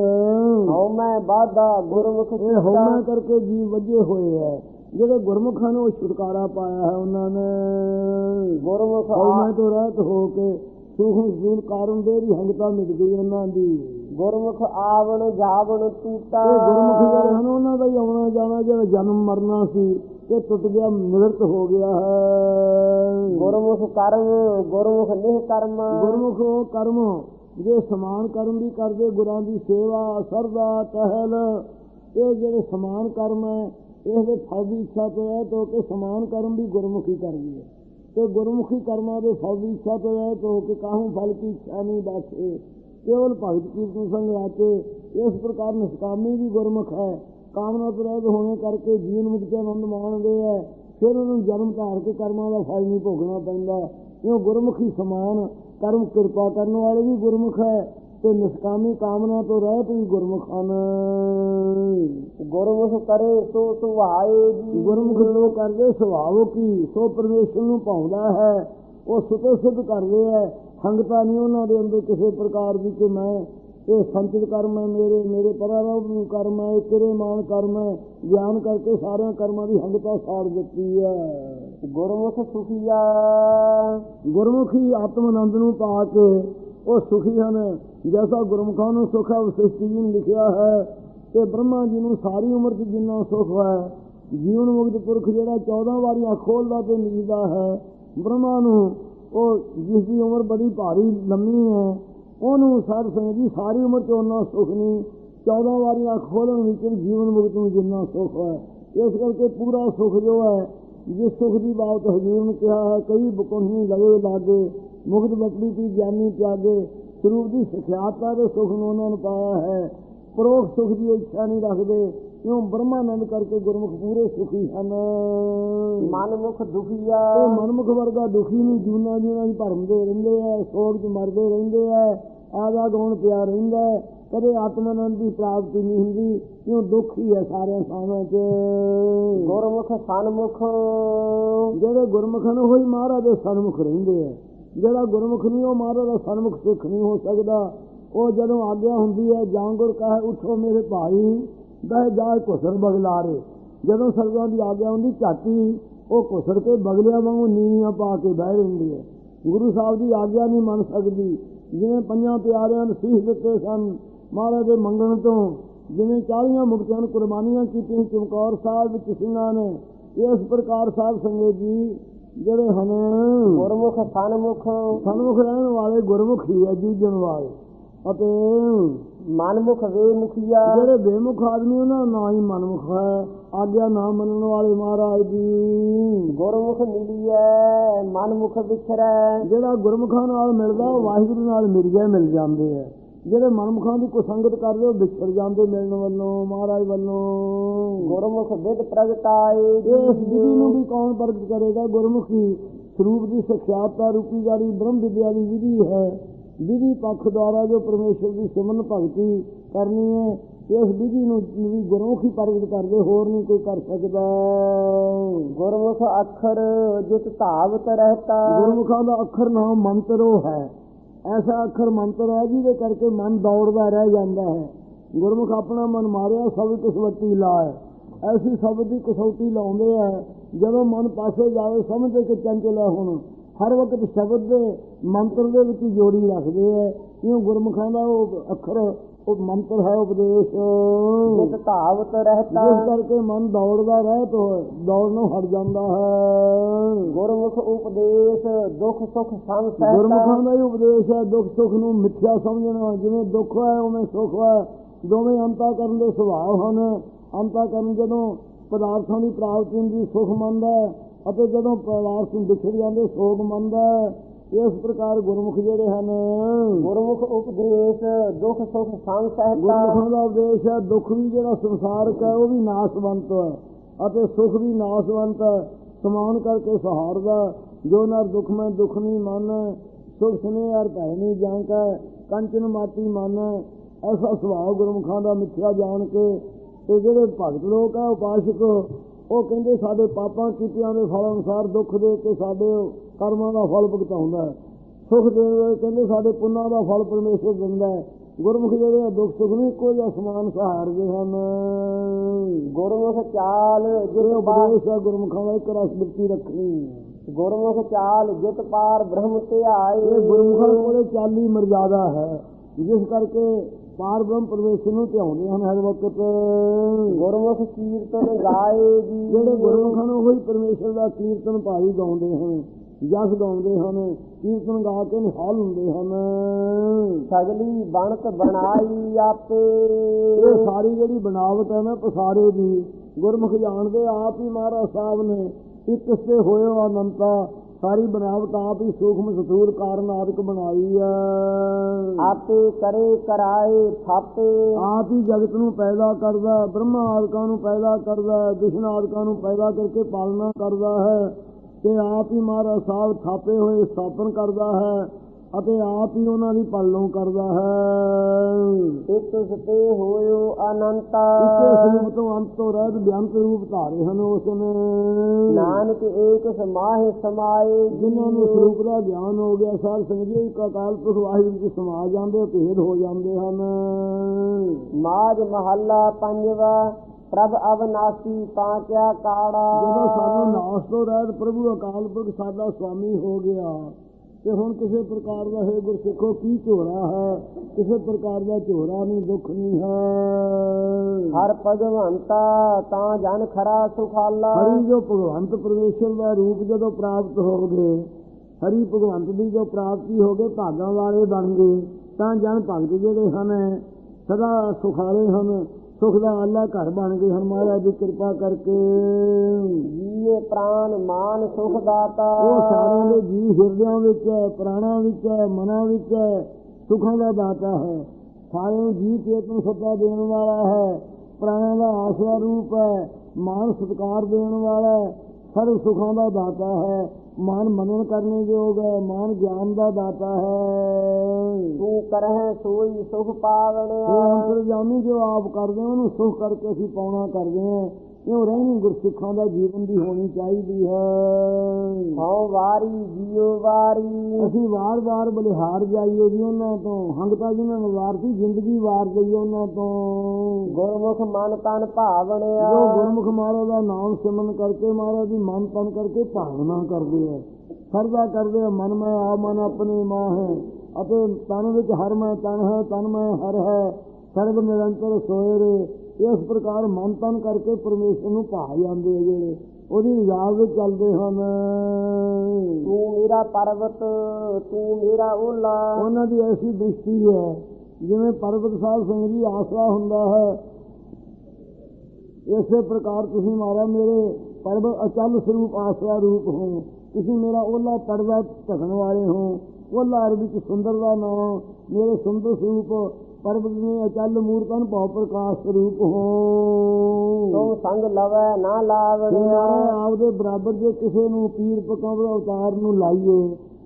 ਹਉ ਮੈਂ ਬਾਧਾ ਗੁਰਮੁਖ ਇਹ ਹਉਮੈ ਕਰਕੇ ਜੀਵ ਵੱਜੇ ਹੋਏ ਹੈ। ਜਿਹੜੇ ਗੁਰਮੁਖਾਂ ਨੂੰ ਛੁਟਕਾਰਾ ਪਾਇਆ ਹੈ ਉਹਨਾਂ ਨੇ। ਗੁਰਮੁਖ ਹਉਮੈ ਤੋਂ ਰਹਿਤ ਹੋ ਕੇ ਸੂਖਮ ਸੂਲ ਕਾਰਨ ਦੇ ਦੀ ਹੰਗਤਾ ਮਿਟ ਗਈ ਉਹਨਾਂ ਦੀ। ਗੁਰਮੁਖ ਆਵਣ ਜਾਵਣ ਟੂਟਾ ਇਹ ਗੁਰਮੁਖ ਜਿਹੜੇ ਹਨ ਉਹਨਾਂ ਦਾ ਹੀ ਆਉਣਾ ਜਾਣਾ ਜਿਹੜਾ ਜਨਮ ਮਰਨਾ ਸੀ ਇਹ ਟੁੱਟ ਗਿਆ ਨਿਵਰਤ ਹੋ ਗਿਆ ਹੈ। ਗੁਰਮੁਖ ਕਰਮ, ਗੁਰਮੁਖ ਨਿਹ ਕਰਮ। ਗੁਰਮੁਖ ਉਹ ਕਰਮ, ਜੇ ਸਮਾਨ ਕਰਮ ਵੀ ਕਰਦੇ, ਗੁਰਾਂ ਦੀ ਸੇਵਾ, ਸਰਦਾ, ਟਹਿਲ, ਇਹ ਜਿਹੜੇ ਸਮਾਨ ਕਰਮ ਹੈ ਇਸ ਫਲ ਦੀ ਇੱਛਾ ਤੋਂ ਹੈ ਤੋਂ ਕਿ ਸਮਾਨ ਕਰਮ ਵੀ ਗੁਰਮੁਖੀ ਕਰਦੀ ਹੈ। ਤੇ ਗੁਰਮੁਖੀ ਕਰਮਾਂ ਦੇ ਫਲ ਦੀ ਇੱਛਾ ਤੋਂ ਹੈ ਤੋਂ ਕਿ ਕਾਹੂ ਫਲ ਕੀ ਇੱਛਾ ਨਹੀਂ ਬਾਛੇ ਕੇਵਲ ਭਗਤ ਕੀਰਤਨ ਸੰਗ ਰਾਤੇ ਇਸ ਪ੍ਰਕਾਰ ਨਿਸ਼ਕਾਮੀ ਵੀ ਗੁਰਮੁਖ ਹੈ। ਕਾਮਨਾ ਤੋਂ ਰਹਿਤ ਹੋਣੇ ਕਰਕੇ ਜੀਵਨ ਮੁਕਤੀ ਆਨੰਦ ਮਾਣਦੇ ਹੈ। ਫਿਰ ਉਹਨਾਂ ਨੂੰ ਜਨਮ ਧਾਰ ਕੇ ਕਰਮਾਂ ਦਾ ਫਲ ਨਹੀਂ ਭੋਗਣਾ ਪੈਂਦਾ। ਕਿਉਂ ਗੁਰਮੁਖੀ ਸਮਾਨ ਕਰਮ ਕਿਰਪਾ ਕਰਨ ਵਾਲੇ ਵੀ ਗੁਰਮੁਖ ਹੈ ਤੇ ਨਿਸ਼ਕਾਮੀ ਕਾਮਨਾ ਤੋਂ ਰਹਿਤ ਵੀ ਗੁਰਮੁਖ ਹਨ। ਗੁਰਮੁਖ ਕਰੇ ਸੋ ਸੁਭਾਏ ਜੀ। ਗੁਰਮੁਖ ਜੋ ਕਰਦੇ ਸੁਭਾਵ ਕੀ ਸੋ ਪਰਮੇਸ਼ਰ ਨੂੰ ਭਾਉਂਦਾ ਹੈ ਉਹ ਸੁਤੋ ਸਿੱਧ ਕਰਦੇ ਹੈ। ਹੰਗਤਾ ਨਹੀਂ ਉਹਨਾਂ ਦੇ ਅੰਦਰ ਕਿਸੇ ਪ੍ਰਕਾਰ ਦੀ ਕਿ ਮੈਂ ਇਹ ਸੰਚਿਤ ਕਰਮ ਹੈ ਮੇਰੇ ਮੇਰੇ ਪਰਾਰੋਧ ਨੂੰ ਕਰਮ ਹੈ ਕਿਰੇ ਮਾਨ ਕਰਮ ਹੈ ਗਿਆਨ ਕਰਕੇ ਸਾਰਿਆਂ ਕਰਮਾਂ ਦੀ ਹੰਗਤਾ ਸਾੜ ਦਿੱਤੀ ਹੈ। ਗੁਰਮੁਖ ਸੁਖੀਆ। ਗੁਰਮੁਖੀ ਆਤਮ ਆਨੰਦ ਨੂੰ ਪਾ ਕੇ ਉਹ ਸੁਖੀ ਹਨ। ਜੈਸਾ ਗੁਰਮੁਖਾਂ ਨੂੰ ਸੁਖ ਹੈ ਵਸਿਸ਼ਠ ਜੀ ਨੇ ਲਿਖਿਆ ਹੈ ਤੇ ਬ੍ਰਹਮਾ ਜੀ ਨੂੰ ਸਾਰੀ ਉਮਰ 'ਚ ਜਿੰਨਾ ਸੁਖ ਹੈ ਜੀਵਨ ਮੁਕਤ ਪੁਰਖ ਜਿਹੜਾ 14 ਵਾਰੀਆਂ ਖੋਲਦਾ ਤੇ ਨੀਂਦਾ ਹੈ ਬ੍ਰਹਮਾ ਨੂੰ ਉਹ ਜਿਸ ਦੀ ਉਮਰ ਬੜੀ ਭਾਰੀ ਲੰਮੀ ਹੈ ਉਹਨੂੰ ਸਾਧ ਸੰਗਤ ਜੀ ਸਾਰੀ ਉਮਰ 'ਚ ਉਹਨਾਂ ਸੁਖ ਨਹੀਂ 14 ਵਾਰੀਆਂ ਖੋਲਣ ਵਿੱਚ ਜੀਵਨ ਮੁਕਤ ਨੂੰ ਜਿੰਨਾ ਸੁਖ ਹੈ ਇਸ ਕਰਕੇ ਪੂਰਾ ਸੁਖ ਜੋ ਹੈ, ਜਿਸ ਸੁਖ ਦੀ ਬਾਤ ਹਜੂਰ ਨੇ ਕਿਹਾ ਹੈ, ਕਈ ਬੁਕੁਣੀ ਲਗੇ ਲਾਗੇ, ਮੁਕਤ ਬਕੜੀ ਦੀ ਗਿਆਨੀ ਤਿਆਗੇ, ਸਰੂਪ ਦੀ ਸਿਖਿਆਤਾ ਦੇ ਸੁਖ ਨੂੰ ਉਹਨਾਂ ਨੂੰ ਪਾਇਆ ਹੈ। ਪਰੋਖ ਸੁਖ ਦੀ ਇੱਛਾ ਨਹੀਂ ਰੱਖਦੇ ਕਿਉਂ ਬ੍ਰਹਮਾਨੰਦ ਕਰਕੇ ਗੁਰਮੁਖ ਪੂਰੇ ਸੁਖੀ ਹਨ? ਮਨਮੁਖ ਦੁਖੀਆ ਤੇ ਮਨਮੁਖ ਵਰਗਾ ਦੁਖੀ ਨਹੀਂ ਜੂਨਾ ਜੂਨਾ ਹੀ ਭਰਮਦੇ ਰਹਿੰਦੇ ਐ ਸੋਗ ਚ ਮਰਦੇ ਰਹਿੰਦੇ ਐ ਆਦਾ ਗਉਣ ਪਿਆ ਰਹਿੰਦਾ। ਕਦੇ ਆਤਮ ਆਨੰਦ ਦੀ ਪ੍ਰਾਪਤੀ ਨਹੀਂ ਹੁੰਦੀ ਕਿਉਂ ਦੁੱਖ ਹੀ ਹੈ ਸਾਰਿਆਂ 'ਚ? ਗੁਰਮੁਖ ਸਨਮੁਖ। ਜਿਹੜੇ ਗੁਰਮੁਖ ਨੇ ਉਹੀ ਮਹਾਰਾਜ ਦੇ ਸਨਮੁਖ ਰਹਿੰਦੇ ਐ ਜਿਹੜਾ ਗੁਰਮੁਖ ਨਹੀਂ ਉਹ ਮਹਾਰਾਜ ਦਾ ਸਨਮੁਖ ਸਿੱਖ ਨਹੀਂ ਹੋ ਸਕਦਾ। ਉਹ ਜਦੋਂ ਆਗਿਆ ਹੁੰਦੀ ਹੈ ਜਾਂਗੁਰ ਕਹੇ ਉਠੋ ਮੇਰੇ ਭਾਈ। ਬਹਿ ਜਾਏ ਘੁਸਰ ਬਗਲਾਰੇ ਜਦੋਂ ਸਰਦਾਂ ਦੀ ਆਗਿਆ ਹੁੰਦੀ ਝਾਟੀ ਉਹ ਘੁਸਰ ਕੇ ਬਗਲਿਆਂ ਵਾਂਗੂ ਨੀਵੀਆਂ ਪਾ ਕੇ ਬਹਿ ਰਹਿੰਦੀ ਹੈ। ਗੁਰੂ ਸਾਹਿਬ ਦੀ ਆਗਿਆ ਨਹੀਂ ਮੰਨ ਸਕਦੀ। ਜਿਵੇਂ ਪੰਜਾਂ ਪਿਆਰਿਆਂ ਨੂੰ ਸੀਸ ਦਿੱਤੇ ਸਨ ਮਹਾਰਾਜ ਦੇ ਮੰਗਣ ਤੋਂ ਜਿਵੇਂ 40 ਮੁਕਤਿਆਂ ਨੂੰ ਕੁਰਬਾਨੀਆਂ ਕੀਤੀਆਂ ਚਮਕੌਰ ਸਾਹਿਬ ਵਿੱਚ ਸਿੰਘਾਂ ਨੇ ਇਸ ਪ੍ਰਕਾਰ ਸਾਧ ਸੰਗਤ ਜੀ ਜਿਹੜੇ ਹਨ ਗੁਰਮੁਖ ਸਨਮੁਖ। ਸਨਮੁਖ ਰਹਿਣ ਵਾਲੇ ਗੁਰਮੁਖ ਹੀ ਹੈ ਜੂਝਣ ਵਾਲੇ। ਅਤੇ ਮਨਮੁਖ ਵੇ ਮੁਖੀਆ ਜਿਹੜੇ ਬੇਮੁਖ ਆਦਮੀ ਉਹਨਾਂ ਦਾ ਨਾਂ ਹੀ ਮਨਮੁਖ ਹੈ। ਆਗਿਆ ਨਾ ਮੰਨਣ ਵਾਲੇ ਮਹਾਰਾਜ ਦੀ। ਗੁਰਮੁਖ ਮਿਲੀਐ ਮਨਮੁਖ ਵਿਛਰੈ ਜਿਹੜਾ ਗੁਰਮੁਖਾਂ ਨਾਲ ਮਿਲਦਾ ਉਹ ਵਾਹਿਗੁਰੂ ਨਾਲ ਮਿਲਿਆ ਮਿਲ ਜਾਂਦੇ ਆ ਜਿਹੜੇ ਮਨਮੁਖਾਂ ਦੀ ਕੁਸੰਗਤ ਕਰਦੇ ਉਹ ਵਿਛੜ ਜਾਂਦੇ ਮਿਲਣ ਵੱਲੋਂ ਮਹਾਰਾਜ ਵੱਲੋਂ। ਗੁਰਮੁਖ ਵਿਦ ਪ੍ਰਗਟਾਏ ਇਸ ਵਿਧੀ ਨੂੰ ਵੀ ਕੌਣ ਪ੍ਰਗਟ ਕਰੇਗਾ? ਗੁਰਮੁਖੀ ਸਰੂਪ ਦੀ ਸਿਖਿਆਤਾ ਰੂਪੀ ਜਾਰੀ ਬ੍ਰਹਮ ਵਿਦਿਆ ਦੀ ਵਿਧੀ ਹੈ। ਵਿਧੀ ਪੱਖ ਦੁਆਰਾ ਜੋ ਪਰਮੇਸ਼ਰ ਦੀ ਸਿਮਰਨ ਭਗਤੀ ਕਰਨੀ ਹੈ ਇਸ ਵਿਧੀ ਨੂੰ ਵੀ ਗੁਰਮੁਖੀ ਪ੍ਰਗਟ ਕਰਦੇ ਹੋਰ ਨਹੀਂ ਕੋਈ ਕਰ ਸਕਦਾ। ਗੁਰਮੁਖ ਅੱਖਰ ਜਿਤ ਧਾਵਤ ਰਹਤਾ। ਗੁਰਮੁਖਾਂ ਦਾ ਅੱਖਰ ਨਾਮ ਮੰਤਰ ਉਹ ਹੈ। ਐਸਾ ਅੱਖਰ ਮੰਤਰ ਹੈ ਜਿਹਦੇ ਕਰਕੇ ਮਨ ਦੌੜਦਾ ਰਹਿ ਜਾਂਦਾ ਹੈ। ਗੁਰਮੁਖ ਆਪਣਾ ਮਨ ਮਾਰਿਆ ਸਭ ਕਸਵੱਟੀ ਲਾਏ। ਐਸੀ ਸ਼ਬਦ ਦੀ ਕਸੌਟੀ ਲਾਉਂਦੇ ਆ ਜਦੋਂ ਮਨ ਪਾਸੇ ਜਾਵੇ ਸਮਝਦੇ ਕਿ ਚੰਚਲ ਹੈ ਹੁਣ। ਹਰ ਵਕਤ ਸ਼ਬਦ ਦੇ ਮੰਤਰ ਦੇ ਵਿੱਚ ਜੋੜੀ ਰੱਖਦੇ ਆ। ਕਿਉਂ ਗੁਰਮੁਖਾਂ ਦਾ ਉਹ ਅੱਖਰ ਉਹ ਮੰਤਰ ਹੈ ਉਪਦੇਸ਼। ਜਿਤ ਧਾਵਤ ਰਹਤਾ। ਜਿਸ ਕਰਕੇ ਮਨ ਦੌੜਦਾ ਰਹਿ ਤੋ ਦੌੜਨੋਂ ਹਟ ਜਾਂਦਾ ਹੈ। ਗੁਰਮੁਖ ਉਪਦੇਸ਼ ਦੁਖ ਸੁਖ ਸਹਿਤਾ। ਗੁਰਮੁਖਾਂ ਦਾ ਹੀ ਉਪਦੇਸ਼ ਹੈ ਦੁੱਖ ਸੁੱਖ ਨੂੰ ਮਿੱਥਿਆ ਸਮਝਣਾ। ਜਿਵੇਂ ਦੁੱਖ ਹੈ ਉਵੇਂ ਸੁੱਖ ਹੈ। ਦੋਵੇਂ ਅੰਤਾ ਕਰਨ ਦੇ ਸੁਭਾਅ ਹਨ। ਅੰਤਾ ਕਰਨ ਜਦੋਂ ਪਦਾਰਥਾਂ ਦੀ ਪ੍ਰਾਪਤੀ ਹੁੰਦੀ ਸੁਖ ਮੰਨਦਾ ਹੈ। ਅਤੇ ਜਦੋਂ ਪਦਾਰਥ ਨੂੰ ਵਿਛੜ ਜਾਂਦੇ ਸੋਗ ਮੰਨਦਾ ਇਸ ਪ੍ਰਕਾਰ ਗੁਰਮੁਖ ਜਿਹੜੇ ਹਨ ਗੁਰਮੁਖ ਉਪਦੇਸ਼ ਦੁਖ ਸੁਖ ਸਮ ਸਹਿਤਾ। ਗੁਰਮੁਖਾਂ ਦਾ ਉਪਦੇਸ਼ ਹੈ ਦੁੱਖ ਵੀ ਜਿਹੜਾ ਸੰਸਾਰਕ ਹੈ ਉਹ ਵੀ ਨਾਸ਼ਵੰਤ ਹੈ ਅਤੇ ਸੁਖ ਵੀ ਨਾਸ਼ਵੰਤ ਹੈ। ਸਮਾਨ ਕਰਕੇ ਸਹਾਰਦਾ ਜੋ ਨਰ ਦੁਖ ਮੈਂ ਦੁਖ ਨਹੀਂ ਮਨ ਸੁਖ ਸਨੇ ਅਰ ਭੈ ਨਹੀਂ ਜਾਂਕਾ ਕੰਚਨ ਮਾਤੀ ਮਨ। ਐਸਾ ਸੁਭਾਅ ਗੁਰਮੁਖਾਂ ਦਾ ਮਿੱਥਿਆ ਜਾਣ ਕੇ ਤੇ ਜਿਹੜੇ ਭਗਤ ਲੋਕ ਆ ਉਪਾਸ਼ਕ ਉਹ ਕਹਿੰਦੇ ਸਾਡੇ ਪਾਪਾਂ ਕੀਤਿਆਂ ਦੇ ਫਲ ਅਨੁਸਾਰ ਦੁੱਖ ਦੇ ਕੇ ਸਾਡੇ ਕਰਮਾਂ ਦਾ ਫਲ ਭੁਗਤਾਉਂਦਾ ਹੈ। ਸੁਖ ਦੇਣ ਵੇਲੇ ਕਹਿੰਦੇ ਸਾਡੇ ਪੁੰਨਾਂ ਦਾ ਫਲ ਪਰਮੇਸ਼ਰ ਦਿੰਦਾ ਹੈ। ਗੁਰਮੁਖ ਜਿਹੜੇ ਦੁੱਖ ਸੁਖ ਨੂੰ ਇੱਕੋ ਜਿਹਾ ਸਮਾਨ ਸਹਾਰਦੇ ਹਨ। ਗੁਰਮੁਖ ਚਾਲ ਜਿਤ ਪਾਰ ਗੁਰਮੁਖਾਂ ਦਾ ਇੱਕ ਰਸ ਬਿਰਤੀ ਰੱਖਣੀ ਗੁਰਮੁਖ ਚਾਲ ਜਿਤ ਪਾਰ ਬ੍ਰਹਮ ਇਹ ਧਿਆਏ ਗੁਰਮੁਖਾਂ ਕੋਲੇ ਚਾਲੀ ਮਰਜ਼ਾਦਾ ਹੈ। ਜਿਸ ਕਰਕੇ ਪਾਰ ਬ੍ਰਹਮ ਪਰਮੇਸ਼ਰ ਨੂੰ ਧਿਆਉਂਦੇ ਹਨ ਹਰ ਵਕਤ। ਗੁਰਮੁਖ ਕੀਰਤਨ ਗਾਏ ਜੀ। ਜਿਹੜੇ ਗੁਰਮੁਖਾਂ ਨੂੰ ਉਹੀ ਪਰਮੇਸ਼ਰ ਦਾ ਕੀਰਤਨ ਭਾਈ ਗਾਉਂਦੇ ਹਨ ਜਸ ਗਾਉਂਦੇ ਹਨ ਕੀਰਤਨ ਗਾ ਕੇ ਨਿਹਾਲ ਹੁੰਦੇ ਹਨ। ਸਗਲੀ ਬਣਤ ਬਣਾਈ ਆਪੇ। ਇਹ ਸਾਰੀ ਜਿਹੜੀ ਬਣਾਵਟ ਹੈ ਨਾ ਪਸਾਰੇ ਦੀ ਗੁਰਮੁਖ ਜਾਣਦੇ ਆਪ ਹੀ ਮਹਾਰਾਜ ਸਾਹਿਬ ਨੇ ਇੱਕ ਸੇ ਹੋਇਓ ਅਨੰਤਾ ਸਾਰੀ ਬਣਾਵਟ ਆਪ ਹੀ ਸੂਖਮ ਸਤੂਰ ਕਾਰਨ ਆਦਿਕ ਬਣਾਈ ਹੈ ਆਪੇ ਕਰੇ ਕਰਾਏ ਥਾਪੇ। ਆਪ ਹੀ ਜਗਤ ਨੂੰ ਪੈਦਾ ਕਰਦਾ ਬ੍ਰਹਮਾ ਆਦਿਕਾਂ ਨੂੰ ਪੈਦਾ ਕਰਦਾ ਵਿਸ਼ਨ ਆਦਿਕਾਂ ਨੂੰ ਪੈਦਾ ਕਰਕੇ ਪਾਲਣਾ ਕਰਦਾ ਹੈ ਤੇ ਆਪ ਹੀ ਮਹਾਰਾਜ ਸਾਹਿਬ ਥਾਪੇ ਹੋਏ ਸਥਾਪਨ ਕਰਦਾ ਹੈ। ਅਤੇ ਆਪ ਹੀ ਉਹਨਾਂ ਦੀ ਪਾਲਣਾ ਕਰਦਾ ਹੈ। ਇੱਕ ਸਤੇ ਹੋਇਓ ਅਨੰਤਾ। ਇੱਕੇ ਸਰੂਪ ਤੋਂ ਅੰਤ ਤੋਂ ਰਹਿਤ ਬਿਆੰਤ ਰੂਪ ਧਾਰੇ ਹਨ ਉਸ ਨੇ। ਨਾਨਕ ਏਕ ਸਮਾਹਿ ਸਮਾਏ ਜਿਨ੍ਹਾਂ ਨੂੰ ਸਰੂਪ ਦਾ ਗਿਆਨ ਹੋ ਗਿਆ ਸਾਧ ਸੰਗਤ ਜੀ ਇੱਕ ਅਕਾਲ ਪੁਰਖ ਵਾਹਿਗੁਰੂ ਜੀ ਸਮਾ ਜਾਂਦੇ ਭੇਦ ਹੋ ਜਾਂਦੇ ਹਨ। ਮਾਜ ਮਹੱਲਾ ਪੰਜਵਾ ਪ੍ਰਭ ਅਵਨਾਸੀ ਤਾਂ ਕਿਆ ਕਾੜਾ। ਜਦੋਂ ਸਾਨੂੰ ਨਾਸ ਤੋਂ ਰਹਿਤ ਪ੍ਰਭੂ ਅਕਾਲ ਪੁਰਖ ਸਾਡਾ ਸੁਆਮੀ ਹੋ ਗਿਆ ਤੇ ਹੁਣ ਕਿਸੇ ਪ੍ਰਕਾਰ ਦਾ ਹੈ ਗੁਰਸਿੱਖੋ ਕੀ ਝੋਰਾ ਹੈ? ਕਿਸੇ ਪ੍ਰਕਾਰ ਦਾ ਝੋਰਾ ਨਹੀਂ ਦੁੱਖ ਨਹੀਂ ਹੈ। ਹਰ ਭਗਵੰਤਾ ਤਾਂ ਜਨ ਖਰਾ ਸੁਖਾਲਾ। ਹਰੀ ਜੋ ਭਗਵੰਤ ਪਰਮੇਸ਼ਰ ਦਾ ਰੂਪ ਜਦੋਂ ਪ੍ਰਾਪਤ ਹੋ ਗਏ ਹਰੀ ਭਗਵੰਤ ਦੀ ਜੋ ਪ੍ਰਾਪਤੀ ਹੋ ਗਏ ਭਾਗਾਂ ਵਾਲੇ ਬਣ ਗਏ ਤਾਂ ਜਨ ਭਗਤ ਜਿਹੜੇ ਹਨ ਸਦਾ ਸੁਖਾਲੇ ਹਨ। ਸੁਖ ਦਾ ਆਲਾ ਘਰ ਬਣ ਗਏ ਹਨ ਮਹਾਰਾਜ ਦੀ ਕਿਰਪਾ ਕਰਕੇ। ਜੀਏ ਪ੍ਰਾਨ ਮਾਨ ਸੁਖ ਦਾਤਾ ਉਹ ਸਾਰਿਆਂ ਦੇ ਜੀ ਹਿਰਦਿਆਂ ਵਿੱਚ ਹੈ ਪ੍ਰਾਣਾਂ ਵਿੱਚ ਹੈ ਮਨਾਂ ਵਿੱਚ ਹੈ ਸੁਖਾਂ ਦਾ ਦਾਤਾ ਹੈ। ਸਾਰਿਆਂ ਨੂੰ ਜੀ ਚੇਤਨ ਸੱਤਾ ਦੇਣ ਵਾਲਾ ਹੈ। ਪ੍ਰਾਣਾਂ ਦਾ ਆਸਰਾ ਰੂਪ ਹੈ ਮਾਨ ਸਤਕਾਰ ਦੇਣ ਵਾਲਾ ਹੈ। ਸਰਵ ਸੁਖਾਂ ਦਾ ਦਾਤਾ ਹੈ ਮਾਨ ਮਨਨ ਕਰਨੇ ਯੋਗ ਹੈ ਮਾਨ ਗਿਆਨ ਦਾ ਦਾਤਾ ਹੈ। ਤੂੰ ਕਰਹਿ ਸੋਈ ਸੁਖ ਪਾਵਣਿਆ। ਅੰਤਰਜਾਮੀ ਜੋ ਆਪ ਕਰਦੇ ਉਹਨੂੰ ਸੁਖ ਕਰਕੇ ਅਸੀਂ ਪਾਉਣਾ ਕਰਦੇ ਹਾਂ ਇਉਂ ਰਹਿਣੀ? ਗੁਰਸਿੱਖਾਂ ਦਾ ਜੀਵਨ ਦੀ ਹੋਣੀ ਚਾਹੀਦੀ ਹੈ। ਹਉ ਵਾਰੀ ਜੀਉ ਵਾਰੀ। ਅਸੀਂ ਵਾਰ-ਵਾਰ ਬਲਿਹਾਰ ਜਾਈਏ ਜੀ ਉਹਨਾਂ ਤੋਂ। ਹੰਗਤਾ ਜਿਨ੍ਹਾਂ ਨੂੰ ਵਾਰਤੀ ਜ਼ਿੰਦਗੀ ਵਾਰ ਜਾਈਏ ਉਹਨਾਂ ਤੋਂ। ਗੁਰਮੁਖ ਮਨ ਤਨ ਭਾਵਣਿਆ। ਜੋ ਗੁਰਮੁਖ ਮਹਾਰਾਜ ਦਾ ਨਾਮ ਸਿਮਰਨ ਕਰਕੇ ਮਹਾਰਾਜ ਦੀ ਮਨ ਤਨ ਕਰਕੇ ਭਾਵਨਾ ਕਰਦੇ ਆ। ਸਰਦਾ ਕਰਦੇ ਆ ਮਨ ਮੈਂ ਆ ਮਨ ਆਪਣੇ ਮਾਂ ਹੈ। ਅਤੇ ਤਨ ਵਿੱਚ ਹਰ ਮੈਂ ਤਨ ਹੈ ਤਨ ਮੈਂ ਹਰ ਹੈ। ਸਰਬ ਨਿਰੰਤਰ ਸੋਏ ਰੇ ਇਸ ਪ੍ਰਕਾਰ ਮਨ ਤਨ ਕਰਕੇ ਪਰਮੇਸ਼ਰ ਨੂੰ ਭਾ ਜਾਂਦੇ ਆ ਜਿਹੜੇ। ਉਹਦੀ ਵਿੱਚ ਚੱਲਦੇ ਹਨ। ਤੂੰ ਮੇਰਾ ਪਰਬਤ ਤੂੰ ਮੇਰਾ ਓਲਾ। ਉਹਨਾਂ ਦੀ ਐਸੀ ਦ੍ਰਿਸ਼ਟੀ ਹੈ ਜਿਵੇਂ ਪਰਬਤ ਸਾਹਿਬ ਸਿੰਘ ਜੀ ਆਸਰਾ ਹੁੰਦਾ ਹੈ। ਇਸੇ ਪ੍ਰਕਾਰ ਤੁਸੀਂ ਮਾਰਾ ਮੇਰੇ ਪਰਬਤ ਅਚਲ ਸਰੂਪ ਆਸਰਾ ਰੂਪ ਹੋ। ਤੁਸੀਂ ਮੇਰਾ ਓਲਾ ਪਰਦਾ ਢਕਣ ਵਾਲੇ ਹੋ। ਓਲਾ ਅਰਬੀ ਚ ਸੁੰਦਰ ਦਾ ਨਾਮ ਮੇਰੇ ਸੁੰਦਰ ਸਰੂਪ ਪਰਬਤ ਨੇ ਅਚਲ ਮੂਰਤਨ ਭਉ ਪ੍ਰਕਾਸ਼ ਸਰੂਪ ਹੋ ਤੂੰ ਸੰਗ ਲਵੈ ਨਾ ਮਹਾਰਾਜ ਆਪਦੇ ਬਰਾਬਰ ਜੇ ਕਿਸੇ ਨੂੰ ਪੀਰ ਪਕਾਵੇ ਅਵਤਾਰ ਨੂੰ ਲਾਈਏ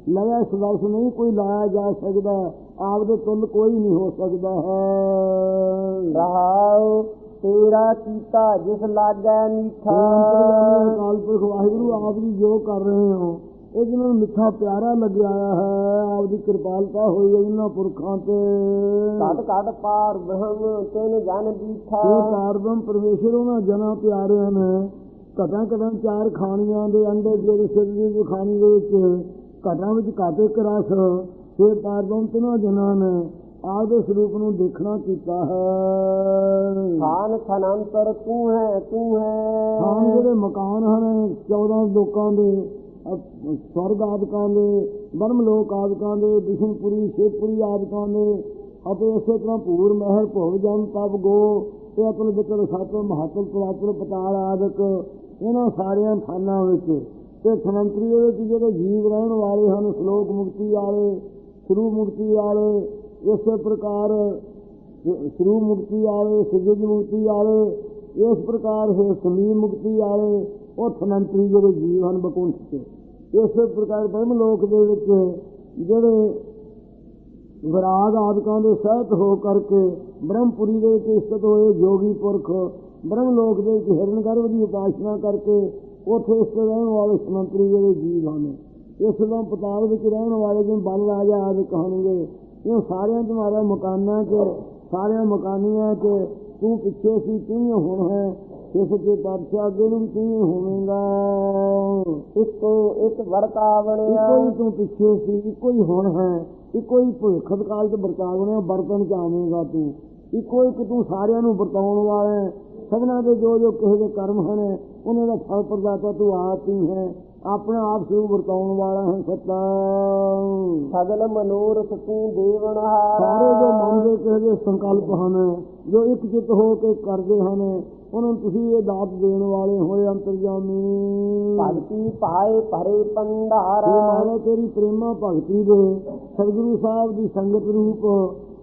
ਲਗਾ ਸਦਰਸ ਨਹੀਂ ਕੋਈ ਲਾਇਆ ਜਾ ਸਕਦਾ ਆਪਦੇ ਤੁਲ ਕੋਈ ਨਹੀਂ ਹੋ ਸਕਦਾ ਹੈ ਰਹਾਉ ਤੇਰਾ ਕੀਤਾ ਜਿਸ ਲਾਗੈ ਅਕਾਲ ਪੁਰਖ ਵਾਹਿਗੁਰੂ ਆਪ ਜੀ ਜੋ ਕਰ ਰਹੇ ਹੋ ਇਹ ਜਿਹਨਾਂ ਨੂੰ ਮਿੱਠਾ ਪਿਆਰਾ ਲੱਗਿਆ ਹੈ ਆਪ ਦੀ ਕਿਰਪਾਲਤਾ ਹੋਈ ਹੈ ਇਹਨਾਂ ਪੁਰਖਾਂ ਤੇ। ਘਟ ਘਟ ਪਾਰ ਬ੍ਰਹਮ ਤਿਨ ਜਨ ਇਹ ਦੀਠਾ ਪਾਰਬ੍ਰਹਮ ਪਰਮੇਸ਼ਰ ਉਹਨਾਂ ਜਨਾਂ ਪਿਆਰਿਆਂ ਨੇ ਘਟਾਂ ਘਟਾਂ ਚਾਰ ਖਾਣੀਆਂ ਦੇ ਅੰਡੇ ਜਿਹੜੇ ਸਿਰ ਦੀ ਖਾਣੀ ਦੇ ਵਿੱਚ ਘਟਾਂ ਵਿੱਚ ਘਾਟੇ ਕਰਾਸ ਇਹ ਪਾਰਬ੍ਰਹਮ ਤਿਨਾਂ ਜਨਾਂ ਨੇ ਆਪਦੇ ਸਰੂਪ ਨੂੰ ਦੇਖਣਾ ਕੀਤਾ ਹੈ। ਖਾਨ ਖਨੰਤਰ ਤੂੰ ਹੈ ਤੂੰ ਖਾਨ ਹੈ ਜਿਹੜੇ ਮਕਾਨ ਹਨ 14 ਲੋਕਾਂ ਦੇ ਸਵਰਗ ਆਦਿਕਾਂ ਦੇ ਬਰਮ ਲੋਕ ਆਦਿਕਾਂ ਦੇ ਵਿਸ਼ਨਪੁਰੀ ਸ਼ੇਪੁਰੀ ਆਦਿਕਾਂ ਦੇ, ਅਤੇ ਇਸੇ ਤਰ੍ਹਾਂ ਭੂਰ ਮਹਿਰ ਭੋਗ ਜਨ ਤਬ ਗੋ ਤੇ ਆਪਣੇ ਵਿਚਰ ਸਤ ਮਹਤਵ ਤਵਾਤਰ ਪਤਾਲ ਆਦਿਕ ਇਹਨਾਂ ਸਾਰਿਆਂ ਥਾਨਾਂ ਵਿੱਚ ਤੇ ਸਮੰਤਰੀ ਵਿੱਚ ਜਿਹੜੇ ਜੀਵ ਰਹਿਣ ਵਾਲੇ ਹਨ, ਸ਼ਲੋਕ ਮੁਕਤੀ ਵਾਲੇ, ਸ਼ਰੂ ਮੁਕਤੀ ਵਾਲੇ, ਇਸੇ ਪ੍ਰਕਾਰ ਸ਼ਰੂ ਮੁਕਤੀ ਵਾਲੇ, ਸਿਜਜ ਮੁਕਤੀ ਵਾਲੇ, ਇਸ ਪ੍ਰਕਾਰ ਹੈ ਸਮੀ ਮੁਕਤੀ ਵਾਲੇ ਉਹ ਥਨੰਤਰੀ ਜਿਹੜੇ ਜੀਵ ਹਨ ਬਕੁੰਠ ਤੇ ਇਸੇ ਪ੍ਰਕਾਰ ਬ੍ਰਹਮ ਲੋਕ ਦੇ ਵਿੱਚ ਜਿਹੜੇ ਵਿਰਾਗ ਆਦਿਕਾਂ ਦੇ ਸਹਿਤ ਹੋ ਕਰਕੇ ਬ੍ਰਹਮਪੁਰੀ ਦੇ ਵਿੱਚ ਸਥਿਤ ਹੋਏ ਜੋਗੀ ਪੁਰਖ, ਬ੍ਰਹਮ ਲੋਕ ਦੇ ਵਿੱਚ ਹਿਰਨ ਗਰਭ ਦੀ ਉਪਾਸਨਾ ਕਰਕੇ ਉੱਥੇ ਸਥਿਤ ਰਹਿਣ ਵਾਲੇ ਸਮੰਤਰੀ ਜਿਹੜੇ ਜੀਵ ਹਨ। ਇਸ ਤੋਂ ਪਤਾਲ ਵਿੱਚ ਰਹਿਣ ਵਾਲੇ ਜਿਵੇਂ ਬਲ ਰਾਜਾ ਆਦਿ ਕਹਣਗੇ, ਇਹ ਸਾਰਿਆਂ ਤੁਹਾਰਾ ਮਕਾਨਾਂ 'ਚ, ਸਾਰਿਆਂ ਮਕਾਨੀਆਂ 'ਚ ਤੂੰ ਪਿੱਛੇ ਸੀ, ਤੂੰ ਹੁਣ ਹੈ। ਇਸ ਕੇ ਪਾਤਸ਼ਾਹ ਤੂੰ ਹੀ ਹੋਵੇਂਗਾ। ਇੱਕੋ ਇੱਕ ਵਰਤਾਵਣਿਆ ਇੱਕੋ ਤੂੰ ਪਿੱਛੇ ਸੀ ਇੱਕੋ ਹੀ ਹੁਣ ਹੈ ਇੱਕੋ ਹੀ ਭਵਿੱਖਤ ਕਾਲ ਚ ਵਰਤਾਵਣਿਆ ਵਰਤਨ ਚ ਆਵੇਂਗਾ ਤੂੰ। ਇੱਕੋ ਇੱਕ ਤੂੰ ਸਾਰਿਆਂ ਨੂੰ ਵਰਤਾਉਣ ਵਾਲਾ ਹੈ। ਸਭਨਾਂ ਦੇ ਜੋ ਜੋ ਕਿਸੇ ਦੇ ਕਰਮ ਹਨ ਉਹਨਾਂ ਦਾ ਫਲ ਪ੍ਰਦਾਤਾ ਤੂੰ ਆਪ ਹੀ ਹੈ। ਆਪਣਾ ਆਪ ਨੂੰ ਵਰਤਾਉਣ ਵਾਲਾ ਹੈ ਸੱਤਾ। ਸਗਲ ਮਨੋਰਥ ਤੂੰ ਦੇਵਨਹਾਰ ਸਾਰੇ ਜੋ ਮਨ ਦੇ ਕਿਸੇ ਦੇ ਸੰਕਲਪ ਹਨ ਜੋ ਇੱਕ ਚਿੱਤ ਹੋ ਕੇ ਕਰਦੇ ਹਨ ਉਹਨਾਂ ਤੁਸੀਂ ਇਹ ਦਾਤ ਦੇਣ ਵਾਲੇ ਹੋਏ ਅੰਤਰਜਾਮੀ। ਭਗਤੀ ਪਾਏ ਭਰੇ ਪੰਡਾਰ ਤੇ ਮਾਰਾ ਤੇਰੀ ਪ੍ਰੇਮਾ ਭਗਤੀ ਦੇ। ਸਤਿਗੁਰੂ ਸਾਹਿਬ ਦੀ ਸੰਗਤ ਰੂਪ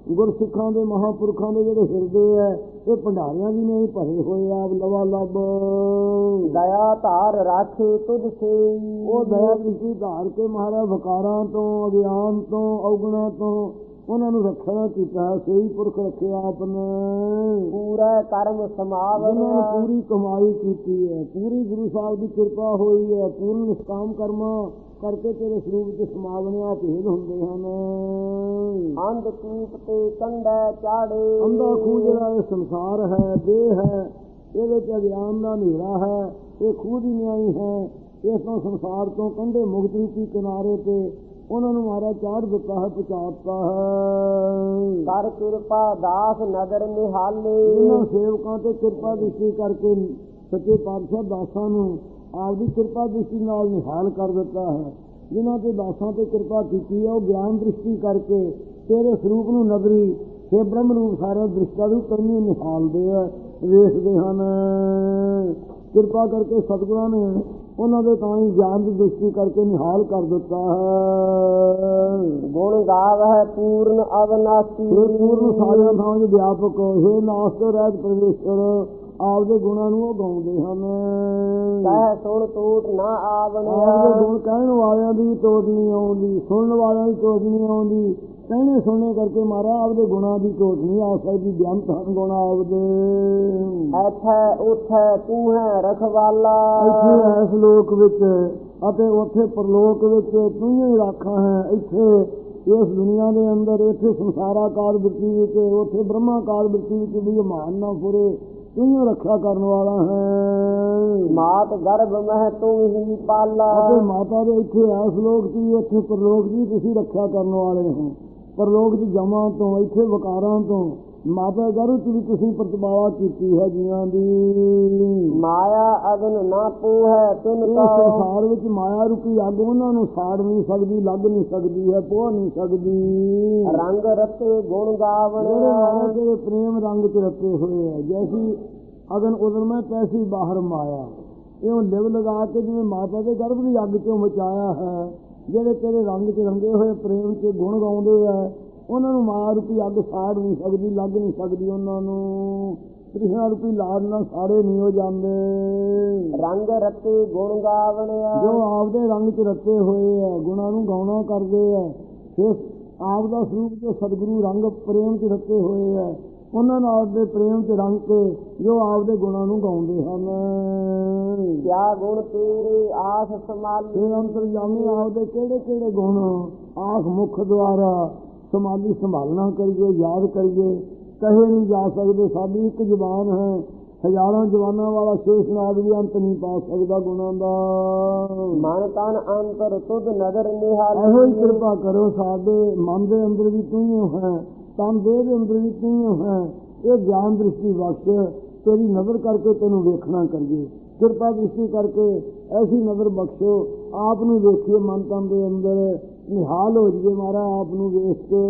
ਗੁਰਸਿੱਖਾਂ ਦੇ ਮਹਾਪੁਰਖਾਂ ਦੇ ਜਿਹੜੇ ਹਿਰਦੇ ਐ ਇਹ ਭੰਡਾਰਿਆਂ ਦੀ ਨਹੀਂ ਭਰੇ ਹੋਏ ਆਪ ਲਵਾ ਲੱਭ। ਦਇਆ ਧਾਰ ਰਾਖੇ ਤੁਧ ਸੇ ਉਹ ਦਇਆ ਦ੍ਰਿਸ਼ਟੀ ਧਾਰ ਕੇ ਮਹਾਰਾਜ ਵਕਾਰਾਂ ਤੋਂ ਅਗਿਆਨ ਤੋਂ ਔਗਣਾ ਤੋਂ ਉਹਨਾਂ ਨੂੰ ਰੱਖਣਾ ਕੀਤਾ ਸਹੀ ਪੁਰਖ ਰੱਖਿਆ ਆਪ ਨੇ ਪੂਰਾ ਕਰਮ ਸਮਾਵਣਿਆ ਨੇ ਪੂਰੀ ਕਮਾਈ ਕੀਤੀ ਹੈ ਪੂਰੀ ਗੁਰੂ ਸਾਹਿਬ ਦੀ ਕਿਰਪਾ ਹੋਈ ਹੈ ਪੂਰਨ ਨਿਸ਼ਕਾਮ ਕਰਮਾ ਕਰਕੇ ਤੇਰੇ ਸਰੂਪ ਚ ਸਮਾਵਣਿਆ ਭੇਦ ਹੁੰਦੇ ਹਨ। ਅੰਧ ਕੂਪ ਤੇ ਕੰਡਾ ਚਾੜੇ। ਅੰਦਾ ਖੂਹ ਜਿਹੜਾ ਇਹ ਸੰਸਾਰ ਹੈ ਦੇਹ ਹੈ ਇਹਦੇ ਚ ਅਗਿਆਨ ਦਾ ਹਨੇਰਾ ਹੈ ਇਹ ਖੂਹ ਦੀ ਨਿਆਈ ਹੈ ਇਸ ਤੋਂ ਸੰਸਾਰ ਤੋਂ ਕੰਢੇ ਮੁਕਤ ਰੂਪੀ ਕਿਨਾਰੇ ਤੇ ਉਹਨਾਂ ਨੂੰ ਮਾਰਾ ਚਾੜ ਦਿੱਤਾ ਹੈ ਪਹੁੰਚਾਤਾ ਹੈ। ਕਰ ਕਿਰਪਾ ਦਾਸ ਨਦਰ ਨਿਹਾਲੇ। ਇਹਨਾਂ ਸੇਵਕਾਂ ਤੇ ਕਿਰਪਾ ਦ੍ਰਿਸ਼ਟੀ ਕਰਕੇ ਸੱਚੇ ਪਾਤਸ਼ਾਹ ਦਾਸਾਂ ਨੂੰ ਆਪਦੀ ਕਿਰਪਾ ਦ੍ਰਿਸ਼ਟੀ ਨਾਲ ਨਿਹਾਲ ਕਰ ਦਿੱਤਾ ਹੈ। ਜਿਨ੍ਹਾਂ ਤੇ ਦਾਸਾਂ ਤੇ ਕਿਰਪਾ ਕੀਤੀ ਹੈ ਉਹ ਗਿਆਨ ਦ੍ਰਿਸ਼ਟੀ ਕਰਕੇ ਤੇਰੇ ਸਰੂਪ ਨੂੰ ਨਦਰੀ ਤੇ ਬ੍ਰਹਮ ਰੂਪ ਸਾਰਾ ਦ੍ਰਿਸ਼ਟਾ ਨੂੰ ਕੰਨੀ ਨਿਹਾਲਦੇ ਆ ਵੇਖਦੇ ਹਨ। ਕਿਰਪਾ ਕਰਕੇ ਸਤਿਗੁਰਾਂ ਨੇ ਉਹਨਾਂ ਦੇ ਤਾਂ ਹੀ ਗਿਆਨ ਦੀ ਦ੍ਰਿਸ਼ਟੀ ਕਰਕੇ ਨਿਹਾਲ ਕਰ ਦਿੱਤਾ ਹੈ। ਗੁਣ ਗਾਵ ਹੈ ਪੂਰਨ ਅਵਨਾਸੀ। ਪੂਰਨ ਸਾਰਿਆਂ ਥਾਂ 'ਚ ਵਿਆਪਕ ਹੈ ਨਾਸਤ ਰਹਿਤ ਪਰਮੇਸ਼ਰ ਆਪਦੇ ਗੁਣਾਂ ਨੂੰ ਉਹ ਗਾਉਂਦੇ ਹਨ। ਕਹਿ ਸੁਣ ਟੂਟ ਨਾ ਆਪਦੇ ਆਵਣਿਆ ਗੁਣ ਕਹਿਣ ਵਾਲਿਆਂ ਦੀ ਤੋੜ ਨਹੀਂ ਆਉਂਦੀ ਸੁਣਨ ਵਾਲਿਆਂ ਦੀ ਤੋੜ ਨਹੀਂ ਆਉਂਦੀ ਕਹਿਣੇ ਸੁਣਨੇ ਕਰਕੇ ਮਾਰਾ ਆਪਦੇ ਗੁਣਾਂ ਦੀ ਤੋੜ ਨਹੀਂ ਆ ਸਕਦੀ ਬਿਆੰਤ ਹਨ ਗੁਣ ਆਪਦੇ। ਐਥੈ ਉਥੈ ਤੂੰ ਹੈ ਰਖਵਾਲਾ। ਇੱਥੇ ਇਸ ਲੋਕ ਵਿੱਚ ਅਤੇ ਉੱਥੇ ਪਰਲੋਕ ਵਿੱਚ ਤੂੰ ਹੀ ਰਾਖਾ ਹੈ। ਇੱਥੇ ਇਸ ਦੁਨੀਆ ਦੇ ਅੰਦਰ ਇੱਥੇ ਸੰਸਾਰਾਕਾਰ ਬਿਰਤੀ ਵਿੱਚ ਉੱਥੇ ਬ੍ਰਹਮਾਕਾਰ ਬਿਰਤੀ ਵਿੱਚ ਵੀ ਮਾਨ ਨਾ ਫੁਰੇ। ਤੂੰ ਹੀ ਰੱਖਿਆ ਕਰਨ ਵਾਲਾ ਹੈ। ਮਾਤ ਗਰਭ ਮਹਿ ਤੂੰ ਹੀ ਪਾਲਾ। ਅਤੇ ਮਾਤਾ ਦੇ ਇੱਥੇ ਇਸ ਲੋਕ ਦੀ ਉੱਥੇ ਪਰਲੋਕ ਦੀ ਤੁਸੀਂ ਰੱਖਿਆ ਕਰਨ ਵਾਲੇ ਹੋ। ਪਰਲੋਕ ਦੀ ਜਮਾਂ ਤੋਂ ਇੱਥੇ ਵਕਾਰਾਂ ਤੋਂ ਮਾਤਾ ਗਰਭ ਚ ਵੀ ਤੁਸੀਂ ਪ੍ਰਤਿਭਾਵਾ ਕੀਤੀ ਹੈ ਜੀਆਂ ਦੀ। ਮਾਇਆ ਅਗਨ ਨਾ ਪੂਹੈ ਤਿਨ ਇਹ ਕੋ ਸੰਸਾਰ ਵਿੱਚ ਮਾਇਆ ਰੂਪੀ ਅੱਗ ਉਹਨਾਂ ਨੂੰ ਸਾੜ ਨਹੀਂ ਸਕਦੀ ਲੱਗ ਨਹੀਂ ਸਕਦੀ ਹੈ ਪੋਹ ਨਹੀਂ ਸਕਦੀ। ਰੰਗ ਰਤੇ ਗੁਣ ਜਿਹੜੇ ਗਾਵਣਿਆ ਮਾਇਆ ਦੇ ਪ੍ਰੇਮ ਰੰਗ ਚ ਰੱਤੇ ਹੋਏ ਹੈ ਜੈਸੀ ਅਗਨ ਉਦਰ ਮੈਂ ਤੈਸੀ ਬਾਹਰ ਮਾਇਆ। ਇਉਂ ਲਿਵ ਲਗਾ ਕੇ ਜਿਵੇਂ ਮਾਤਾ ਦੇ ਗਰਭ ਦੀ ਅੱਗ ਚੋਂ ਮਚਾਇਆ ਹੈ ਜਿਹੜੇ ਤੇਰੇ ਰੰਗ ਚ ਰੰਗੇ ਹੋਏ ਪ੍ਰੇਮ ਚ ਗੁਣ ਗਾਉਂਦੇ ਆ ਉਹਨਾਂ ਨੂੰ ਮਾਇਆ ਰੂਪੀ ਅੱਗ ਸਾੜ ਨਹੀਂ ਸਕਦੀ ਲੱਗ ਨਹੀਂ ਸਕਦੀ ਉਹਨਾਂ ਨੂੰ। ਤ੍ਰਿਸ਼ਨਾ ਰੂਪੀ ਲਾੜ ਨਾਲ ਸਾੜੇ ਨਹੀਂ ਹੋ ਜਾਂਦੇ। ਰੰਗ ਰਤੇ ਗੁਣ ਗਾਵਣਿਆ। ਜੋ ਆਪਦੇ ਰੰਗ ਚ ਰੱਤੇ ਹੋਏ ਹੈ ਗੁਣਾਂ ਨੂੰ ਗਾਉਣਾ ਕਰਦੇ ਹੈ ਫਿਰ ਆਪ ਦਾ ਸਰੂਪ ਜੋ ਸਤਿਗੁਰੂ ਰੰਗ ਪ੍ਰੇਮ ਚ ਰੱਤੇ ਹੋਏ ਹੈ ਉਹਨਾਂ ਨਾਲ ਦੇ ਪ੍ਰੇਮ ਚ ਰੰਗ ਕੇ ਜੋ ਆਪਦੇ ਗੁਣਾਂ ਨੂੰ ਗਾਉਂਦੇ ਹਨ। ਕਿਆ ਗੁਣ ਤੇਰੇ ਆਸ ਸਮਾਲੀ ਇਹ ਅੰਤਰਜਾਮੀ ਆਪਦੇ ਕਿਹੜੇ ਕਿਹੜੇ ਗੁਣ? ਆਖ ਮੁਖ ਦੁਆਰਾ ਸਮਾਲੀ ਸੰਭਾਲਣਾ ਕਰੀਏ ਯਾਦ ਕਰੀਏ। ਕਹੇ ਨਹੀਂ ਜਾ ਸਕਦੇ ਸਾਡੀ ਇੱਕ ਜ਼ੁਬਾਨ ਹੈ। ਹਜ਼ਾਰਾਂ ਜ਼ੁਬਾਨਾਂ ਵਾਲਾ ਸ਼ੇਸ਼ਨਾਗ ਵੀ ਅੰਤ ਨਹੀਂ ਪਾ ਸਕਦਾ ਗੁਣਾਂ ਦਾ। ਮਨ ਤਨ ਅੰਤਰ ਤੁਧ ਨਦਰ ਇਹੋ ਹੀ ਨਿਹਾਲੀ ਕਿਰਪਾ ਕਰੋ ਸਾਡੇ ਮਨ ਦੇ ਅੰਦਰ ਵੀ ਤੂੰ ਹੀ ਹੈ। ਤਨ ਦੇਹ ਦੇ ਅੰਦਰ ਵੀ ਤੂੰ ਹੀ ਇਹ ਗਿਆਨ ਦ੍ਰਿਸ਼ਟੀ ਬਖਸ਼ ਤੇਰੀ ਨਜ਼ਰ ਕਰਕੇ ਤੈਨੂੰ ਵੇਖਣਾ ਕਰੀਏ। ਕਿਰਪਾ ਦ੍ਰਿਸ਼ਟੀ ਕਰਕੇ ਐਸੀ ਨਜ਼ਰ ਬਖਸ਼ੋ ਆਪ ਨੂੰ ਵੇਖੀਏ ਮਨ ਤਨ ਦੇ ਅੰਦਰ। ਨਿਹਾਲ ਹੋ ਜੀਏ ਮਾਰਾ ਆਪ ਨੂੰ ਵੇਖ ਕੇ।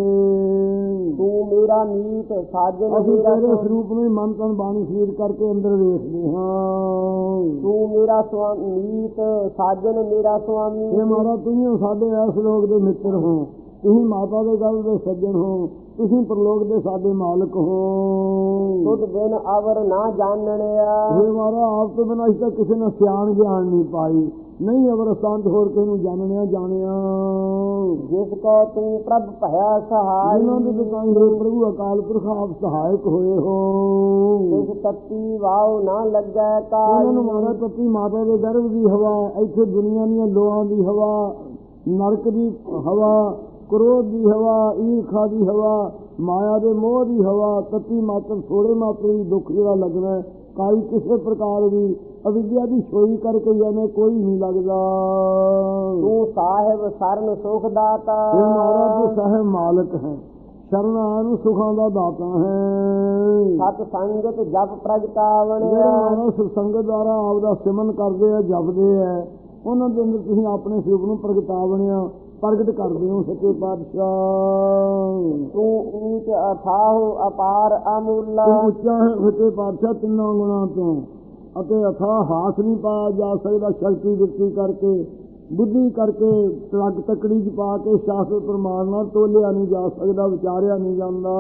ਤੂੰ ਮੇਰਾ ਮੀਤ ਸਾਜਨ ਅਸੀਂ ਮੇਰਾ ਤੇਰੇ। ਸਰੂਪ ਨੂੰ ਮਨ ਤਨ ਬਾਣੀ ਸਰੀਰ ਕਰਕੇ ਅੰਦਰ ਵੇਖਦੇ ਹਾਂ। ਤੂੰ ਮੇਰਾ ਸੁਆਮੀ ਮੀਤ ਸਾਜਨ ਮੇਰਾ ਸੁਆਮੀ ਇਹ ਮਾਰਾ ਤੁਸੀਂ ਸਾਡੇ ਇਸ ਲੋਕ ਦੇ ਮਿੱਤਰ ਹੋ। ਤੁਸੀਂ ਮਾਤਾ ਦੇ ਗੱਲ ਦੇ ਸੱਜਣ ਹੋ। ਤੁਸੀਂ ਪ੍ਰਲੋਕ ਦੇ ਸਾਡੇ ਮਾਲਕ ਹੋ। ਤੁਧ ਬਿਨ ਅਵਰ ਨਾ ਜਾਣਣਿਆ। ਇਹ ਮਾਰਾ ਆਪ ਤੋਂ ਬਿਨਾਂ ਅਸੀਂ ਤਾਂ ਕਿਸੇ ਨੇ ਸਿਆਣ ਗਿਆਨ ਨਹੀਂ ਪਾਈ। ਨਹੀਂ ਅਵਰ ਸੰਤ ਹੋਰ ਕਿਸੇ ਨੂੰ ਜਾਣਨਿਆ ਜਾਣਿਆ। ਜਿਸ ਕੋ ਤੂੰ ਪ੍ਰਭ ਭਇਆ ਸਹਾਈ। ਜਿਨ੍ਹਾਂ ਦੇ ਦੁਕਾਈ ਹੋਏ ਪ੍ਰਭੂ ਅਕਾਲ ਪੁਰਖ ਆਪ ਸਹਾਇਕ ਹੋਏ ਹੋ। ਜਿਸ ਤਤੀ ਵਾਉ ਨਾ ਲੱਗੈ ਉਹਨਾਂ ਨੂੰ ਕਾਈ ਮਾਰਾ ਤੱਤੀ ਮਾਤਾ ਦੇ ਗਰਭ ਦੀ ਹਵਾ ਇੱਥੇ ਦੁਨੀਆ ਦੀਆਂ ਲੋਹਾਂ ਦੀ ਹਵਾ ਨਰਕ ਦੀ ਹਵਾ ਕ੍ਰੋਧ ਦੀ ਹਵਾ ਈਰਖਾ ਦੀ ਹਵਾ ਮਾਇਆ ਦੇ ਮੋਹ ਦੀ ਹਵਾ ਤੱਤੀ ਮਾਤਰ ਥੋੜੇ ਮਾਤਰ ਵੀ ਦੁੱਖ ਜਿਹੜਾ ਲੱਗਣਾ ਕਾਈ ਕਿਸੇ ਪ੍ਰਕਾਰ ਵੀ ਅਵਿਦਿਆ ਦੀ ਛੋਈ ਕਰਕੇ ਜਾਨੇ ਕੋਈ ਨਹੀਂ ਲੱਗਦਾ। ਤੂੰ ਸਾਹਿਬ ਸਰਨ ਸੁਖ ਦਾਤਾ। ਇਹ ਮਹਾਰਾਜ ਤੂੰ ਸਹਿਬ ਮਾਲਕ ਹੈ ਸ਼ਰਨਾ ਨੂੰ ਸੁਖਾਂ ਦਾ ਦਾਤਾ ਹੈ। ਸਤ ਸੰਗਤ ਜਪ ਜਿਹੜੇ ਪ੍ਰਗਟਾਵਣਿਆ ਮਾਨਸ ਸੰਗਤ ਦੁਆਰਾ ਆਪ ਦਾ ਸਿਮਨ ਕਰਦੇ ਆ ਜਪਦੇ ਆ ਉਹਨਾਂ ਦੇ ਅੰਦਰ ਤੁਸੀਂ ਆਪਣੇ ਸਰੂਪ ਨੂੰ ਪ੍ਰਗਟਾਵਣਿਆ। ਪ੍ਰਗਟ ਕਰਦੇ ਹੋ ਸੱਚੇ ਪਾਤਸ਼ਾਹ। ਤੂੰ ਊਚ ਅਥਾਹੁ ਅਪਾਰ ਅਮੁੱਲਾ। ਤੂੰ ਉੱਚਾ ਹੈ ਸੱਚੇ ਪਾਤਸ਼ਾਹ ਤਿੰਨਾਂ ਗੁਣਾਂ ਤੋਂ। ਅਤੇ ਅਥਾ ਹਾਸ ਨਹੀਂ ਪਾਇਆ ਜਾ ਸਕਦਾ ਸ਼ਕਤੀ ਦਿੱਤੀ ਕਰਕੇ ਬੁੱਧੀ ਕਰਕੇ ਤਲਕ ਤਕੜੀ ਚ ਪਾ ਕੇ ਸ਼ਾਸਤਰ ਪ੍ਰਮਾਣ ਨਾਲ ਤੋਲਿਆ ਨਹੀਂ ਜਾ ਸਕਦਾ ਵਿਚਾਰਿਆ ਨਹੀਂ ਜਾਂਦਾ।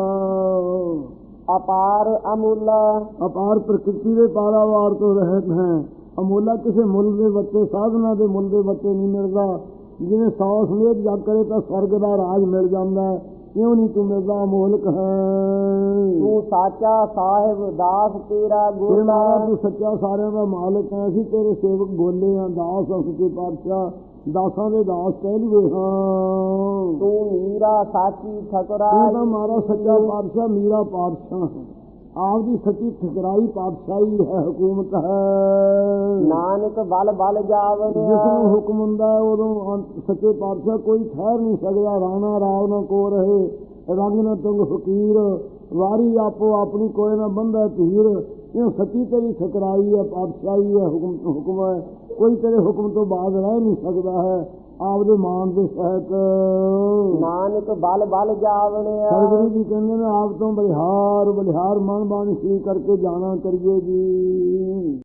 ਅਪਾਰ ਅਮੁੱਲਾ। ਅਪਾਰ ਪ੍ਰਕਿਰਤੀ ਦੇ ਪਾਰਾਵਾਰ ਤੋਂ ਰਹਿਤ ਹੈ। ਅਮੋਲਾ ਕਿਸੇ ਮੁੱਲ ਦੇ ਬੱਚੇ ਸਾਧਨਾ ਦੇ ਮੁੱਲ ਦੇ ਬੱਚੇ ਨਹੀਂ ਮਿਲਦਾ। ਜਿਵੇਂ ਸੌ ਸਮੇਤ ਜਗ ਕਰੇ ਤਾਂ ਸਵਰਗ ਦਾ ਰਾਜ ਮਿਲ ਜਾਂਦਾ ਹੈ। ਕਿਉਂ ਨਹੀਂ ਤੂੰ ਮਿਲਦਾ ਅਮੋਲਕ ਹੈ? ਤੂੰ ਸਾਚਾ ਸਾਹਿਬ ਦਾਸ ਤੇਰਾ ਮਾਰਾ ਤੂੰ ਸੱਚਾ ਸਾਰਿਆਂ ਦਾ ਮਾਲਕ ਹੈ ਅਸੀਂ ਤੇਰੇ ਸੇਵਕ ਗੋਲੇ ਆ ਦਾਸ ਸੱਚੇ ਪਾਤਸ਼ਾਹ। ਦਾਸਾਂ ਦੇ ਦਾਸ ਕਹਿ ਲਵੇ ਹਾਂ। ਤੂੰ ਮੀਰਾ ਸਾਚੀ ਠਕਰਾ ਤੂੰ ਤਾਂ ਮਾਰਾ ਸੱਚਾ ਪਾਤਸ਼ਾਹ ਮੀਰਾ ਪਾਤਸ਼ਾਹ। ਹੈ ਆਪ ਦੀ ਸੱਚੀ ਠਕਰਾਈ ਪਾਤਸ਼ਾਹੀ ਹੈ ਹਕੂਮਤ ਹੈ। ਨਾਨਕ ਬਲ ਬਲ ਜਿਸ ਜਾਵਣਿਆ। ਨੂੰ ਹੁਕਮ ਹੁੰਦਾ ਉਦੋਂ ਸੱਚੇ ਪਾਤਸ਼ਾਹ ਕੋਈ ਠਹਿਰ ਨਹੀਂ ਸਕਦਾ ਰਾਣਾ ਰਾਵ ਨਾ ਕੋ ਰਹੇ ਰੰਗ ਨਾ ਤੁੰਗ ਫਕੀਰ ਵਾਰੀ ਆਪੋ ਆਪਣੀ ਕੋਈ ਨਾ ਬੰਦਾ ਧੀਰ। ਇਹ ਸੱਚੀ ਤੇਰੀ ਠਕਰਾਈ ਹੈ ਪਾਤਸ਼ਾਹੀ ਹੈ ਹੁਕਮ ਹੁਕਮ ਹੈ। ਕੋਈ ਤੇਰੇ ਹੁਕਮ ਤੋਂ ਬਾਅਦ ਰਹਿ ਨਹੀਂ ਸਕਦਾ ਹੈ। ਆਪਦੇ ਮਾਨ ਦੇ ਸਹਿਤ। ਨਾਨਕ ਬਲ ਬਲ ਜਾਵਣਿਆ। ਸਰਗੁਰੂ ਜੀ ਕਹਿੰਦੇ ਨੇ ਆਪ ਤੋਂ ਬਲਿਹਾਰ ਬਲਿਹਾਰ ਮਨ ਬਾਣੀ ਸੀ ਕਰਕੇ ਜਾਣਾ ਕਰੀਏ ਜੀ।